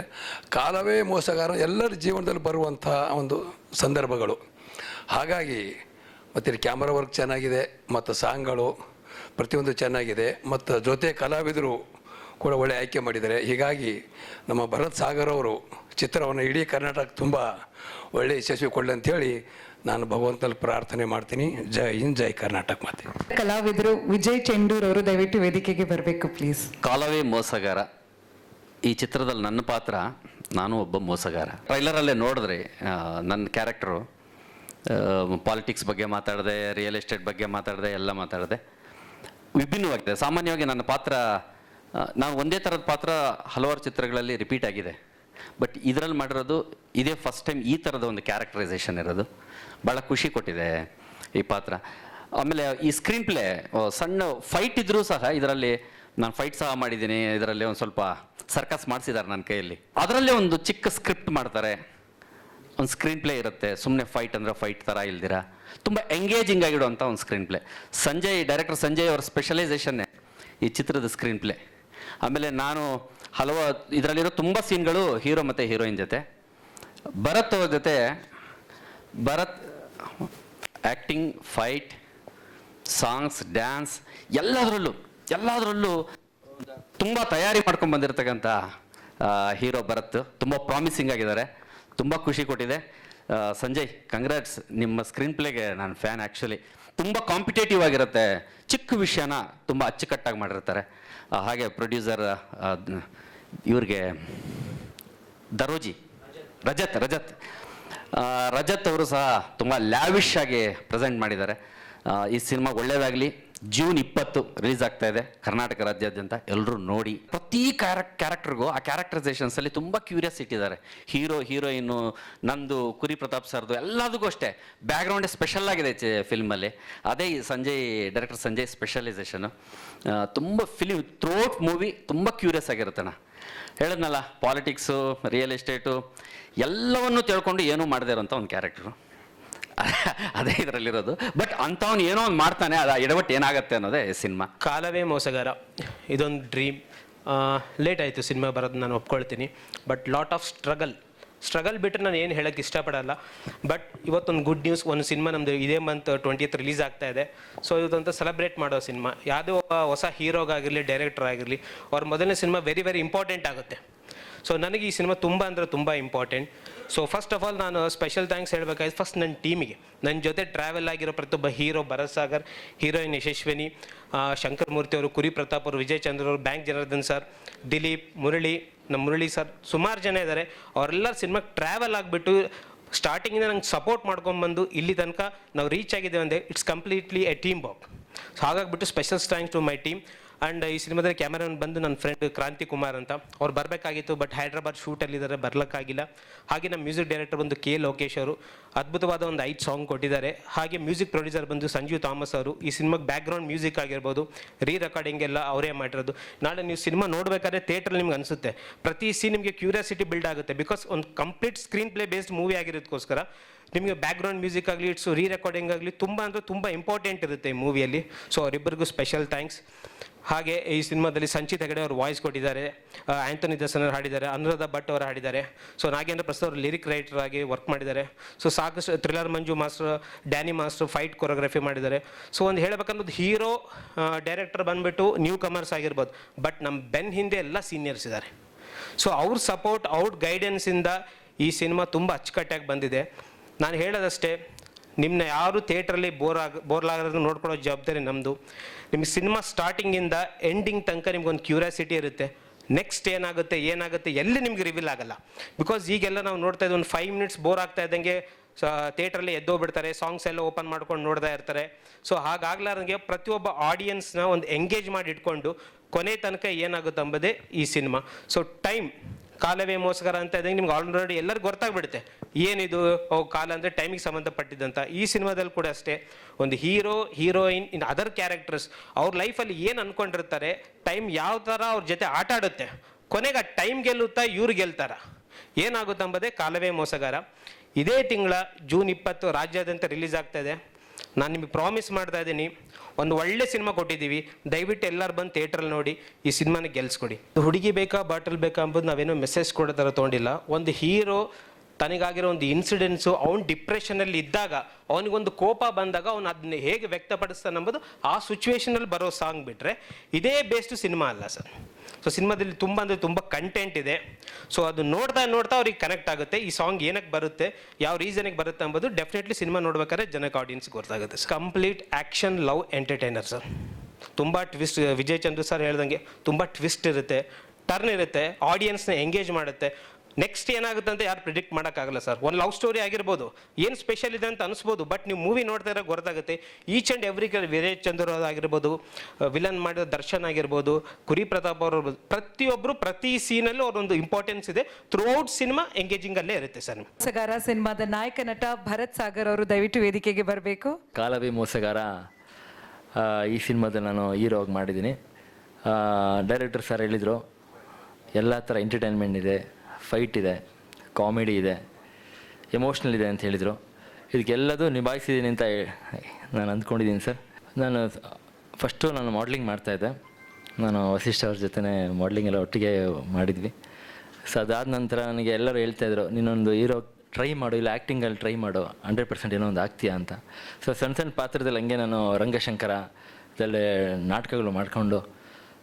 ಕಾಲವೇ ಮೋಸಗಾರ, ಎಲ್ಲರ ಜೀವನದಲ್ಲಿ ಬರುವಂಥ ಒಂದು ಸಂದರ್ಭಗಳು. ಹಾಗಾಗಿ ಮತ್ತು ಕ್ಯಾಮ್ರಾ ವರ್ಕ್ ಚೆನ್ನಾಗಿದೆ, ಮತ್ತು ಸಾಂಗ್ಗಳು ಪ್ರತಿಯೊಂದು ಚೆನ್ನಾಗಿದೆ, ಮತ್ತು ಜೊತೆ ಕಲಾವಿದರು ಕೂಡ ಒಳ್ಳೆ ಆಯ್ಕೆ ಮಾಡಿದ್ದಾರೆ. ಹೀಗಾಗಿ ನಮ್ಮ ಭರತ್ ಸಾಗರ್ ಅವರು ಚಿತ್ರವನ್ನು ಇಡೀ ಕರ್ನಾಟಕ ತುಂಬ ಒಳ್ಳೆ ಯಶಸ್ವಿ ಕೊಡಲಿ ಅಂತೇಳಿ ನಾನು ಭಗವಂತನಲ್ಲಿ ಪ್ರಾರ್ಥನೆ ಮಾಡ್ತೀನಿ. ಜೈ ಹಿಂದ್ ಜೈ ಕರ್ನಾಟಕ ಮಾತೆ. ಕಲಾವಿದರು ವಿಜಯ್ ಚೆಂಡೂರ್ ಅವರು ದಯವಿಟ್ಟು ವೇದಿಕೆಗೆ ಬರಬೇಕು ಪ್ಲೀಸ್ ಕಾಲವೇ ಮೋಸಗಾರ. ಈ ಚಿತ್ರದಲ್ಲಿ ನನ್ನ ಪಾತ್ರ ನಾನು ಒಬ್ಬ ಮೋಸಗಾರ. ಟ್ರೈಲರಲ್ಲೇ ನೋಡಿದ್ರೆ ನನ್ನ ಕ್ಯಾರೆಕ್ಟರು ಪಾಲಿಟಿಕ್ಸ್ ಬಗ್ಗೆ ಮಾತಾಡಿದೆ ರಿಯಲ್ ಎಸ್ಟೇಟ್ ಬಗ್ಗೆ ಮಾತಾಡಿದೆ ಎಲ್ಲ ಮಾತಾಡಿದೆ. ವಿಭಿನ್ನವಾಗಿದೆ. ಸಾಮಾನ್ಯವಾಗಿ ನನ್ನ ಪಾತ್ರ ನಾನು ಒಂದೇ ಥರದ ಪಾತ್ರ ಹಲವಾರು ಚಿತ್ರಗಳಲ್ಲಿ ರಿಪೀಟ್ ಆಗಿದೆ. ಬಟ್ ಇದರಲ್ಲಿ ಮಾಡಿರೋದು ಇದೇ ಫಸ್ಟ್ ಟೈಮ್ ಈ ಥರದ ಒಂದು ಕ್ಯಾರೆಕ್ಟರೈಸೇಷನ್ ಇರೋದು. ಭಾಳ ಖುಷಿ ಕೊಟ್ಟಿದೆ ಈ ಪಾತ್ರ. ಆಮೇಲೆ ಈ ಸ್ಕ್ರೀನ್ ಪ್ಲೇ ಸಣ್ಣ ಫೈಟ್ ಇದ್ದರೂ ಸಹ ಇದರಲ್ಲಿ ನಾನು ಫೈಟ್ ಸಹ ಮಾಡಿದ್ದೀನಿ, ಇದರಲ್ಲಿ ಒಂದು ಸ್ವಲ್ಪ ಸರ್ಕಸ್ ಮಾಡಿಸಿದ್ದಾರೆ ನನ್ನ ಕೈಯಲ್ಲಿ. ಅದರಲ್ಲೇ ಒಂದು ಚಿಕ್ಕ ಸ್ಕ್ರಿಪ್ಟ್ ಮಾಡ್ತಾರೆ. ಒಂದು ಸ್ಕ್ರೀನ್ ಪ್ಲೇ ಇರುತ್ತೆ. ಸುಮ್ಮನೆ ಫೈಟ್ ಅಂದರೆ ಫೈಟ್ ಥರ ಇಲ್ದಿರ? ತುಂಬ ಎಂಗೇಜಿಂಗ್ ಆಗಿಡುವಂಥ ಒಂದು screen play Sanjay director Sanjay ಅವರ ಸ್ಪೆಷಲೈಸೇಷನ್ನೇ ಈ ಚಿತ್ರದ ಸ್ಕ್ರೀನ್ ಪ್ಲೇ ಆಮೇಲೆ ನಾನು ಹಲವು ಇದರಲ್ಲಿರೋ ತುಂಬ ಸೀನ್ಗಳು ಹೀರೋ ಮತ್ತು ಹೀರೋಯಿನ್ ಜೊತೆ. ಭರತ್ ಅವ್ರ ಜೊತೆ Bharath acting fight songs dance ಎಲ್ಲದರಲ್ಲೂ ಎಲ್ಲದರಲ್ಲೂ ತುಂಬ ತಯಾರಿ ಮಾಡ್ಕೊಂಡು ಬಂದಿರತಕ್ಕಂಥ ಹೀರೋ ಭರತ್. ತುಂಬ ಪ್ರಾಮಿಸಿಂಗ್ ಆಗಿದ್ದಾರೆ. ತುಂಬ ಖುಷಿ ಕೊಟ್ಟಿದೆ. ಸಂಜಯ್ ಕಂಗ್ರಾಟ್ಸ್ ನಿಮ್ಮ ಸ್ಕ್ರೀನ್ ಪ್ಲೇಗೆ ನಾನು ಫ್ಯಾನ್ ಆ್ಯಕ್ಚುಲಿ ತುಂಬ ಕಾಂಪಿಟೇಟಿವ್ ಆಗಿರುತ್ತೆ. ಚಿಕ್ಕ ವಿಷಯನ ತುಂಬ ಅಚ್ಚುಕಟ್ಟಾಗಿ ಮಾಡಿರ್ತಾರೆ. ಹಾಗೆ ಪ್ರೊಡ್ಯೂಸರ್ ಇವ್ರಿಗೆ ದರೋಜಿ. ರಜತ್ ರಜತ್. ರಜತ್ ಅವರು ಸಹ ತುಂಬ ಲ್ಯಾವಿಶ್ ಆಗಿ ಪ್ರೆಸೆಂಟ್ ಮಾಡಿದ್ದಾರೆ. ಈ ಸಿನಿಮಾ ಒಳ್ಳೇದಾಗಲಿ. ಜೂನ್ ಇಪ್ಪತ್ತು ರಿಲೀಸ್ ಆಗ್ತಾ ಇದೆ ಕರ್ನಾಟಕ ರಾಜ್ಯಾದ್ಯಂತ. ಎಲ್ಲರೂ ನೋಡಿ. ಪ್ರತಿ ಕ್ಯಾರೆಕ್ ಕ್ಯಾರೆಕ್ಟರ್ಗೂ ಆ ಕ್ಯಾರೆಕ್ಟರೈಸೇಷನ್ಸಲ್ಲಿ ತುಂಬ ಕ್ಯೂರಿಯಸ್ ಇಟ್ಟಿದ್ದಾರೆ. ಹೀರೋ ಹೀರೋಯಿನ್ನು ನಂದು ಕುರಿ ಪ್ರತಾಪ್ ಸರ್ದು ಎಲ್ಲದಕ್ಕೂ ಅಷ್ಟೇ. ಬ್ಯಾಕ್ಗ್ರೌಂಡ್ ಸ್ಪೆಷಲ್ ಆಗಿದೆ ಫಿಲ್ಮಲ್ಲಿ ಅದೇ ಸಂಜಯ್ ಡೈರೆಕ್ಟರ್ ಸಂಜಯ್ ಸ್ಪೆಷಲೈಸೇಷನು ತುಂಬ ಫಿಲಿಮ್ ಥ್ರೋಟ್ ಮೂವಿ ತುಂಬ ಕ್ಯೂರಿಯಸ್ ಆಗಿರುತ್ತಣ್ಣ ಹೇಳಿದ್ನಲ್ಲ ಪಾಲಿಟಿಕ್ಸು ರಿಯಲ್ ಎಸ್ಟೇಟು ಎಲ್ಲವನ್ನೂ ತಿಳ್ಕೊಂಡು ಏನೂ ಮಾಡದೇ ಇರೋಂಥ ಒಂದು ಕ್ಯಾರೆಕ್ಟ್ರು ಅದೇ ಇದರಲ್ಲಿರೋದು. ಬಟ್ ಅಂಥವ್ನು ಏನೋ ಒಂದು ಮಾಡ್ತಾನೆ, ಅದು ಎಡವಟ್ಟು ಏನಾಗುತ್ತೆ ಅನ್ನೋದೇ ಸಿನಿಮಾ. ಕಾಲವೇ ಮೋಸಗಾರ. ಇದೊಂದು ಡ್ರೀಮ್. ಲೇಟ್ ಆಯಿತು ಸಿನಿಮಾ ಬರೋದು ನಾನು ಒಪ್ಕೊಳ್ತೀನಿ. But lot of struggle struggle ಬಿಟ್ಟರೆ ನಾನು ಏನು ಹೇಳೋಕ್ಕೆ ಇಷ್ಟಪಡಲ್ಲ. ಬಟ್ ಇವತ್ತೊಂದು ಗುಡ್ ನ್ಯೂಸ್ ಒಂದು ಸಿನಿಮಾ ನಮ್ಮದು ಇದೇ ಮಂತ್ ಟ್ವೆಂಟಿಯತ್ ರಿಲೀಸ್ ಆಗ್ತಾ ಇದೆ. ಸೊ ಇದೊಂದು ಸೆಲೆಬ್ರೇಟ್ ಮಾಡೋ ಸಿನಿಮಾ. ಯಾವುದೇ ಒಬ್ಬ ಹೊಸ ಹೀರೋಗಾಗಿರಲಿ ಡೈರೆಕ್ಟರ್ ಆಗಿರಲಿ, ಅವ್ರ ಮೊದಲನೇ ಸಿನಿಮಾ ವೆರಿ ವೆರಿ ಇಂಪಾರ್ಟೆಂಟ್ ಆಗುತ್ತೆ. ಸೊ ನನಗೆ ಈ ಸಿನಿಮಾ ತುಂಬ ಅಂದರೆ ತುಂಬ important so first of all ನಾನು ಸ್ಪೆಷಲ್ ಥ್ಯಾಂಕ್ಸ್ ಹೇಳಬೇಕಾಯ್ತು ಫಸ್ಟ್ ನನ್ನ ಟೀಮಿಗೆ ನನ್ನ ಜೊತೆ ಟ್ರಾವೆಲ್ ಆಗಿರೋ ಪ್ರತಿಯೊಬ್ಬ ಹೀರೋ ಭರತ್ ಸಾಗರ್ ಹೀರೋಯಿನ್ ಯಶಸ್ವಿನಿ ಶಂಕರ್ ಮೂರ್ತಿ ಅವರು, ಕುರಿ ಪ್ರತಾಪ್ ಅವರು, ವಿಜಯ್ ಚಂದ್ರ ಅವರು, ಬ್ಯಾಂಕ್ ಜನಾರ್ದನ್ ಸರ್ ದಿಲೀಪ್, ಮುರಳಿ, ನಮ್ಮ ಮುರಳಿ ಸರ್ ಸುಮಾರು ಜನ ಇದ್ದಾರೆ ಅವರೆಲ್ಲರ ಸಿನಿಮಾಗೆ ಟ್ರಾವೆಲ್ ಆಗಿಬಿಟ್ಟು ಸ್ಟಾರ್ಟಿಂಗಿಂದ ನಂಗೆ ಸಪೋರ್ಟ್ ಮಾಡ್ಕೊಂಬಂದು ಇಲ್ಲಿ ತನಕ ನಾವು ರೀಚ್ ಆಗಿದ್ದೇವೆ ಅಂದರೆ it's completely a team work so ಹಾಗಾಗಿಬಿಟ್ಟು special thanks to my team and ಈ ಸಿನಿಮಾದಲ್ಲಿ ಕ್ಯಾಮರಾಮನ್ ಬಂದು ನನ್ನ ಫ್ರೆಂಡ್ ಕ್ರಾಂತಿ ಕುಮಾರ್ ಅಂತ. ಅವ್ರು ಬರಬೇಕಾಗಿತ್ತು ಬಟ್ ಹೈದ್ರಾಬಾದ್ ಶೂಟಲ್ಲಿದ್ದಾರೆ ಬರ್ಲಿಕ್ಕಾಗಿಲ್ಲ. ಹಾಗೆ ನಮ್ಮ ಮ್ಯೂಸಿಕ್ ಡೈರೆಕ್ಟರ್ ಬಂದು ಕೆ. ಲೋಕೇಶ್ ಅವರು ಅದ್ಭುತವಾದ ಒಂದು ಐದು ಸಾಂಗ್ ಕೊಟ್ಟಿದ್ದಾರೆ. ಹಾಗೆ ಮ್ಯೂಸಿಕ್ ಪ್ರೊಡ್ಯೂಸರ್ ಬಂದು ಸಂಜೀವ್ ಥಾಮಸ್ ಅವರು. ಈ ಸಿನಿಮಾಗೆ ಬ್ಯಾಕ್ಗ್ರೌಂಡ್ ಮ್ಯೂಸಿಕ್ ಆಗಿರ್ಬೋದು ರೀ ರೆಕಾರ್ಡಿಂಗ್ ಎಲ್ಲ ಅವರೇ ಮಾಡಿರೋದು. ನಾಳೆ ನೀವು ಸಿನಿಮಾ ನೋಡಬೇಕಾದ್ರೆ ಥಿಯೇಟ್ರಲ್ಲಿ ನಿಮ್ಗೆ ಅನಿಸುತ್ತೆ. ಪ್ರತಿ ಸೀನ್ ನಿಮಗೆ ಕ್ಯೂರಿಯಾಸಿಟಿ ಬಿಲ್ಡ್ ಆಗುತ್ತೆ. ಬಿಕಾಸ್ ಒಂದು complete screen play based movie ಆಗಿರೋದಕ್ಕೋಸ್ಕರ ನಿಮಗೆ ಬ್ಯಾಕ್ಗ್ರೌಂಡ್ ಮ್ಯೂಸಿಕ್ ಆಗಲಿ ಇಟ್ಸು ರೀ ರೆಕಾರ್ಡಿಂಗ್ ಆಗಲಿ, ತುಂಬ ಅಂದರೆ ತುಂಬ ಇಂಪಾರ್ಟೆಂಟ್ ಇರುತ್ತೆ ಈ ಮೂವಿಯಲ್ಲಿ ಸೊ ಅವರಿಬ್ಬರಿಗೂ ಸ್ಪೆಷಲ್ ಥ್ಯಾಂಕ್ಸ್ ಹಾಗೆ ಈ ಸಿನಿಮಾದಲ್ಲಿ ಸಂಚಿತ್ ಹೆಗಡೆ ಅವರು ವಾಯ್ಸ್ ಕೊಟ್ಟಿದ್ದಾರೆ ಆಂಥನಿ ದರ್ಶನ್ ಅವರು ಹಾಡಿದ್ದಾರೆ, ಅನುರಾಧ ಭಟ್ ಅವರು ಹಾಡಿದ್ದಾರೆ. ಸೊ ನಾಗೇಂದ್ರ ಪ್ರಸಾದ್ ಅವರು ಲಿರಿಕ್ ರೈಟರ್ ಆಗಿ ವರ್ಕ್ ಮಾಡಿದ್ದಾರೆ. ಸೊ ಸಾಕಷ್ಟು thriller Manju master, Danny master fight choreography ಮಾಡಿದ್ದಾರೆ. ಸೊ ಒಂದು ಹೇಳಬೇಕನ್ನೋದು ಹೀರೋ ಡೈರೆಕ್ಟರ್ ಬಂದ್ಬಿಟ್ಟು ನ್ಯೂ ಕಮರ್ಸ್ ಆಗಿರ್ಬೋದು. ಬಟ್ ನಮ್ಮ ಬೆನ್ ಹಿಂದೆ ಎಲ್ಲ ಸೀನಿಯರ್ಸ್ ಇದ್ದಾರೆ. ಸೊ ಅವ್ರ ಸಪೋರ್ಟ್ ಅವ್ರ ಗೈಡೆನ್ಸಿಂದ ಈ ಸಿನಿಮಾ ತುಂಬ ಅಚ್ಚುಕಟ್ಟಾಗಿ ಬಂದಿದೆ. ನಾನು ಹೇಳೋದಷ್ಟೇ ನಿಮ್ಮನ್ನ ಯಾರು ಥಿಯೇಟ್ರಲ್ಲಿ ಬೋರ್ ಆಗ ಬೋರ್ಲಾಗದಂಗೆ ನೋಡ್ಕೊಳ್ಳೋ ಜವಾಬ್ದಾರಿ ನಮ್ಮದು ನಿಮಗೆ ಸಿನಿಮಾ ಸ್ಟಾರ್ಟಿಂಗಿಂದ ಎಂಡಿಂಗ್ ತನಕ ನಿಮ್ಗೊಂದು ಕ್ಯೂರಿಯಾಸಿಟಿ ಇರುತ್ತೆ. ನೆಕ್ಸ್ಟ್ ಏನಾಗುತ್ತೆ ಏನಾಗುತ್ತೆ, ಎಲ್ಲಿ ನಿಮ್ಗೆ ರಿವೀಲ್ ಆಗಲ್ಲ. ಬಿಕಾಸ್ ಈಗೆಲ್ಲ ನಾವು ನೋಡ್ತಾ ಇದ್ದೀವಿ ಒಂದು ಫೈವ್ ಮಿನಿಟ್ಸ್ ಬೋರ್ ಆಗ್ತಾ ಇದ್ದಂಗೆ ಥಿಯೇಟ್ರಲ್ಲಿ ಎದ್ದೋಗ್ಬಿಡ್ತಾರೆ ಸಾಂಗ್ಸ್ ಎಲ್ಲ ಓಪನ್ ಮಾಡ್ಕೊಂಡು ನೋಡ್ತಾ ಇರ್ತಾರೆ. ಸೊ ಹಾಗಾಗ್ಲಾರ್ದಂಗೆ ಪ್ರತಿಯೊಬ್ಬ ಆಡಿಯನ್ಸ್ನ ಒಂದು ಎಂಗೇಜ್ ಮಾಡಿ ಇಟ್ಕೊಂಡು ಕೊನೆ ತನಕ ಏನಾಗುತ್ತೆ ಅಂಬೋದೇ ಈ ಸಿನಿಮಾ. ಸೊ ಟೈಮ್ ಕಾಲವೇ ಮೋಸಗಾರ ಅಂತ ಇದ್ದಂಗೆ ನಿಮ್ಗೆ ಆಲ್ರೆಡಿ ಎಲ್ಲರಿಗೂ ಗೊತ್ತಾಗ್ಬಿಡುತ್ತೆ. ಏನಿದು? ಕಾಲ ಅಂದರೆ ಟೈಮಿಗೆ ಸಂಬಂಧಪಟ್ಟಿದ್ದಂಥ ಈ ಸಿನಿಮಾದಲ್ಲಿ ಕೂಡ ಅಷ್ಟೇ. ಒಂದು hero heroine in other characters ಅವ್ರ ಲೈಫಲ್ಲಿ ಏನು ಅಂದ್ಕೊಂಡಿರ್ತಾರೆ ಟೈಮ್ ಯಾವ ಥರ ಅವ್ರ ಜೊತೆ ಆಟ ಆಡುತ್ತೆ, ಕೊನೆಗೆ ಆ ಟೈಮ್ ಗೆಲ್ಲುತ್ತಾ ಇವ್ರು ಗೆಲ್ತಾರ. ಏನಾಗುತ್ತೆ ಅಂಬದೇ ಕಾಲವೇ ಮೋಸಗಾರ. ಇದೇ ತಿಂಗಳ ಜೂನ್ ಇಪ್ಪತ್ತು ರಾಜ್ಯಾದ್ಯಂತ ರಿಲೀಸ್ ಆಗ್ತಾ ಇದೆ. ನಾನು ನಿಮಗೆ ಪ್ರಾಮಿಸ್ ಮಾಡ್ತಾ ಇದ್ದೀನಿ ಒಂದು ಒಳ್ಳೆ ಸಿನಿಮಾ ಕೊಟ್ಟಿದ್ದೀವಿ. ದಯವಿಟ್ಟು ಎಲ್ಲರೂ ಬಂದು ಥಿಯೇಟ್ರಲ್ಲಿ ನೋಡಿ, ಈ ಸಿನಿಮಾನ ಗೆಲ್ಸ್ಕೊಡಿ. ಹುಡುಗಿ ಬೇಕಾ, ಬಾಟಲ್ ಬೇಕಾ ಅಂಬುದು ನಾವೇನೋ ಮೆಸೇಜ್ ಕೊಡೋ ಥರ ತೊಗೊಂಡಿಲ್ಲ. ಒಂದು ಹೀರೋ ತನಗಾಗಿರೋ ಒಂದು ಇನ್ಸಿಡೆನ್ಸು ಅವ್ನು ಡಿಪ್ರೆಷನಲ್ಲಿ ಇದ್ದಾಗ, ಅವನಿಗೊಂದು ಕೋಪ ಬಂದಾಗ ಅವನು ಅದನ್ನ ಹೇಗೆ ವ್ಯಕ್ತಪಡಿಸ್ತಾನೆ ಅಂಬೋದು ಆ ಸಿಚುವೇಶನಲ್ಲಿ ಬರೋ ಸಾಂಗ್ ಬಿಟ್ಟರೆ ಇದೇ ಬೇಸ್ಡ್ ಸಿನಿಮಾ ಅಲ್ಲ ಸರ್. ಸೊ ಸಿನಿಮಾದಲ್ಲಿ ತುಂಬ ಅಂದರೆ ತುಂಬ ಕಂಟೆಂಟ್ ಇದೆ. ಸೊ ಅದು ನೋಡ್ತಾ ನೋಡ್ತಾ ಅವ್ರಿಗೆ ಕನೆಕ್ಟ್ ಆಗುತ್ತೆ. ಈ ಸಾಂಗ್ ಏನಕ್ಕೆ ಬರುತ್ತೆ, ಯಾವ ರೀಸನಿಗೆ ಬರುತ್ತೆ ಅಂಬೋದು ಡೆಫಿನೆಟ್ಲಿ ಸಿನಿಮಾ ನೋಡ್ಬೇಕಾದ್ರೆ ಜನಕ್ಕೆ ಆಡಿಯನ್ಸ್ ಗೊತ್ತಾಗುತ್ತೆ. Complete action love entertainer sir. ತುಂಬ ಟ್ವಿಸ್ಟ್ ವಿಜಯ್ ಚಂದ್ರ ಸರ್ ಹೇಳ್ದಂಗೆ ತುಂಬ ಟ್ವಿಸ್ಟ್ ಇರುತ್ತೆ ಟರ್ನ್ ಇರುತ್ತೆ ಆಡಿಯನ್ಸ್ನ ಎಂಗೇಜ್ ಮಾಡುತ್ತೆ. ನೆಕ್ಸ್ಟ್ ಏನಾಗುತ್ತೆ ಅಂತ ಯಾರು ಪ್ರಿಡಿಕ್ಟ್ ಮಾಡೋಕ್ಕಾಗಲ್ಲ ಸರ್ ಒಂದು ಲವ್ ಸ್ಟೋರಿ ಆಗಿರ್ಬೋದು. ಏನು ಸ್ಪೆಷಲ್ ಇದೆ ಅಂತ ಅನಿಸ್ಬೋದು. ಬಟ್ ನೀವು ಮೂವಿ ನೋಡ್ತಾ ಇರೋ ಗೊತ್ತಾಗುತ್ತೆ. ಈಚ್ ಆ್ಯಂಡ್ ಎವ್ರಿ ವಿರೇ ಚಂದ್ರ ಆಗಿರ್ಬೋದು ವಿಲನ್ ಮಾಡಿದ ದರ್ಶನ್ ಆಗಿರ್ಬೋದು ಕುರಿ ಪ್ರತಾಪ್ ಅವರು ಪ್ರತಿಯೊಬ್ಬರು ಪ್ರತಿ ಸೀನಲ್ಲೂ ಅವರೊಂದು ಇಂಪಾರ್ಟೆನ್ಸ್ ಇದೆ. ಥ್ರೂಔಟ್ ಸಿನಿಮಾ ಎಂಗೇಜಿಂಗ್ ಅಲ್ಲೇ ಇರುತ್ತೆ ಸರ್ ಮೋಸಗಾರ ಸಿನಿಮಾದ ನಾಯಕ ನಟ ಭರತ್ ಸಾಗರ್ ಅವರು ದಯವಿಟ್ಟು ವೇದಿಕೆಗೆ ಬರಬೇಕು. ಕಾಲವಿ ಮೋಸಗಾರ. ಈ ಸಿನಿಮಾದ ನಾನು ಹೀರೋ ಆಗಿ ಮಾಡಿದ್ದೀನಿ. ಡೈರೆಕ್ಟರ್ ಸರ್ ಹೇಳಿದರು ಎಲ್ಲ ಥರ ಎಂಟರ್ಟೈನ್ಮೆಂಟ್ ಇದೆ. ಫೈಟ್ ಇದೆ ಕಾಮಿಡಿ ಇದೆ ಎಮೋಷ್ನಲ್ ಇದೆ ಅಂತ ಹೇಳಿದರು. ಇದಕ್ಕೆಲ್ಲದೂ ನಿಭಾಯಿಸಿದ್ದೀನಿ ಅಂತ ನಾನು ಅಂದ್ಕೊಂಡಿದ್ದೀನಿ ಸರ್. ನಾನು ಫಸ್ಟು ನಾನು ಮಾಡ್ಲಿಂಗ್ ಮಾಡ್ತಾಯಿದ್ದೆ ನಾನು ವಸಿಷ್ಠ ಅವ್ರ ಜೊತೆ ಮಾಡ್ಲಿಂಗ್ ಎಲ್ಲ ಒಟ್ಟಿಗೆ ಮಾಡಿದ್ವಿ. ಸೊ ಅದಾದ ನಂತರ ನನಗೆ ಎಲ್ಲರೂ ಹೇಳ್ತಾಯಿದ್ರು ನೀನೊಂದು ಹೀರೋ ಟ್ರೈ ಮಾಡು, ಇಲ್ಲ ಆ್ಯಕ್ಟಿಂಗಲ್ಲಿ ಟ್ರೈ ಮಾಡು ಹಂಡ್ರೆಡ್ ಪರ್ಸೆಂಟ್ ಏನೋ ಒಂದು ಆಗ್ತೀಯ ಅಂತ. ಸೊ ಸಣ್ಣ ಸಣ್ಣ ಪಾತ್ರದಲ್ಲಿ ಹಂಗೆ ನಾನು ರಂಗಶಂಕರ ಇದರಲ್ಲಿ ನಾಟಕಗಳು ಮಾಡಿಕೊಂಡು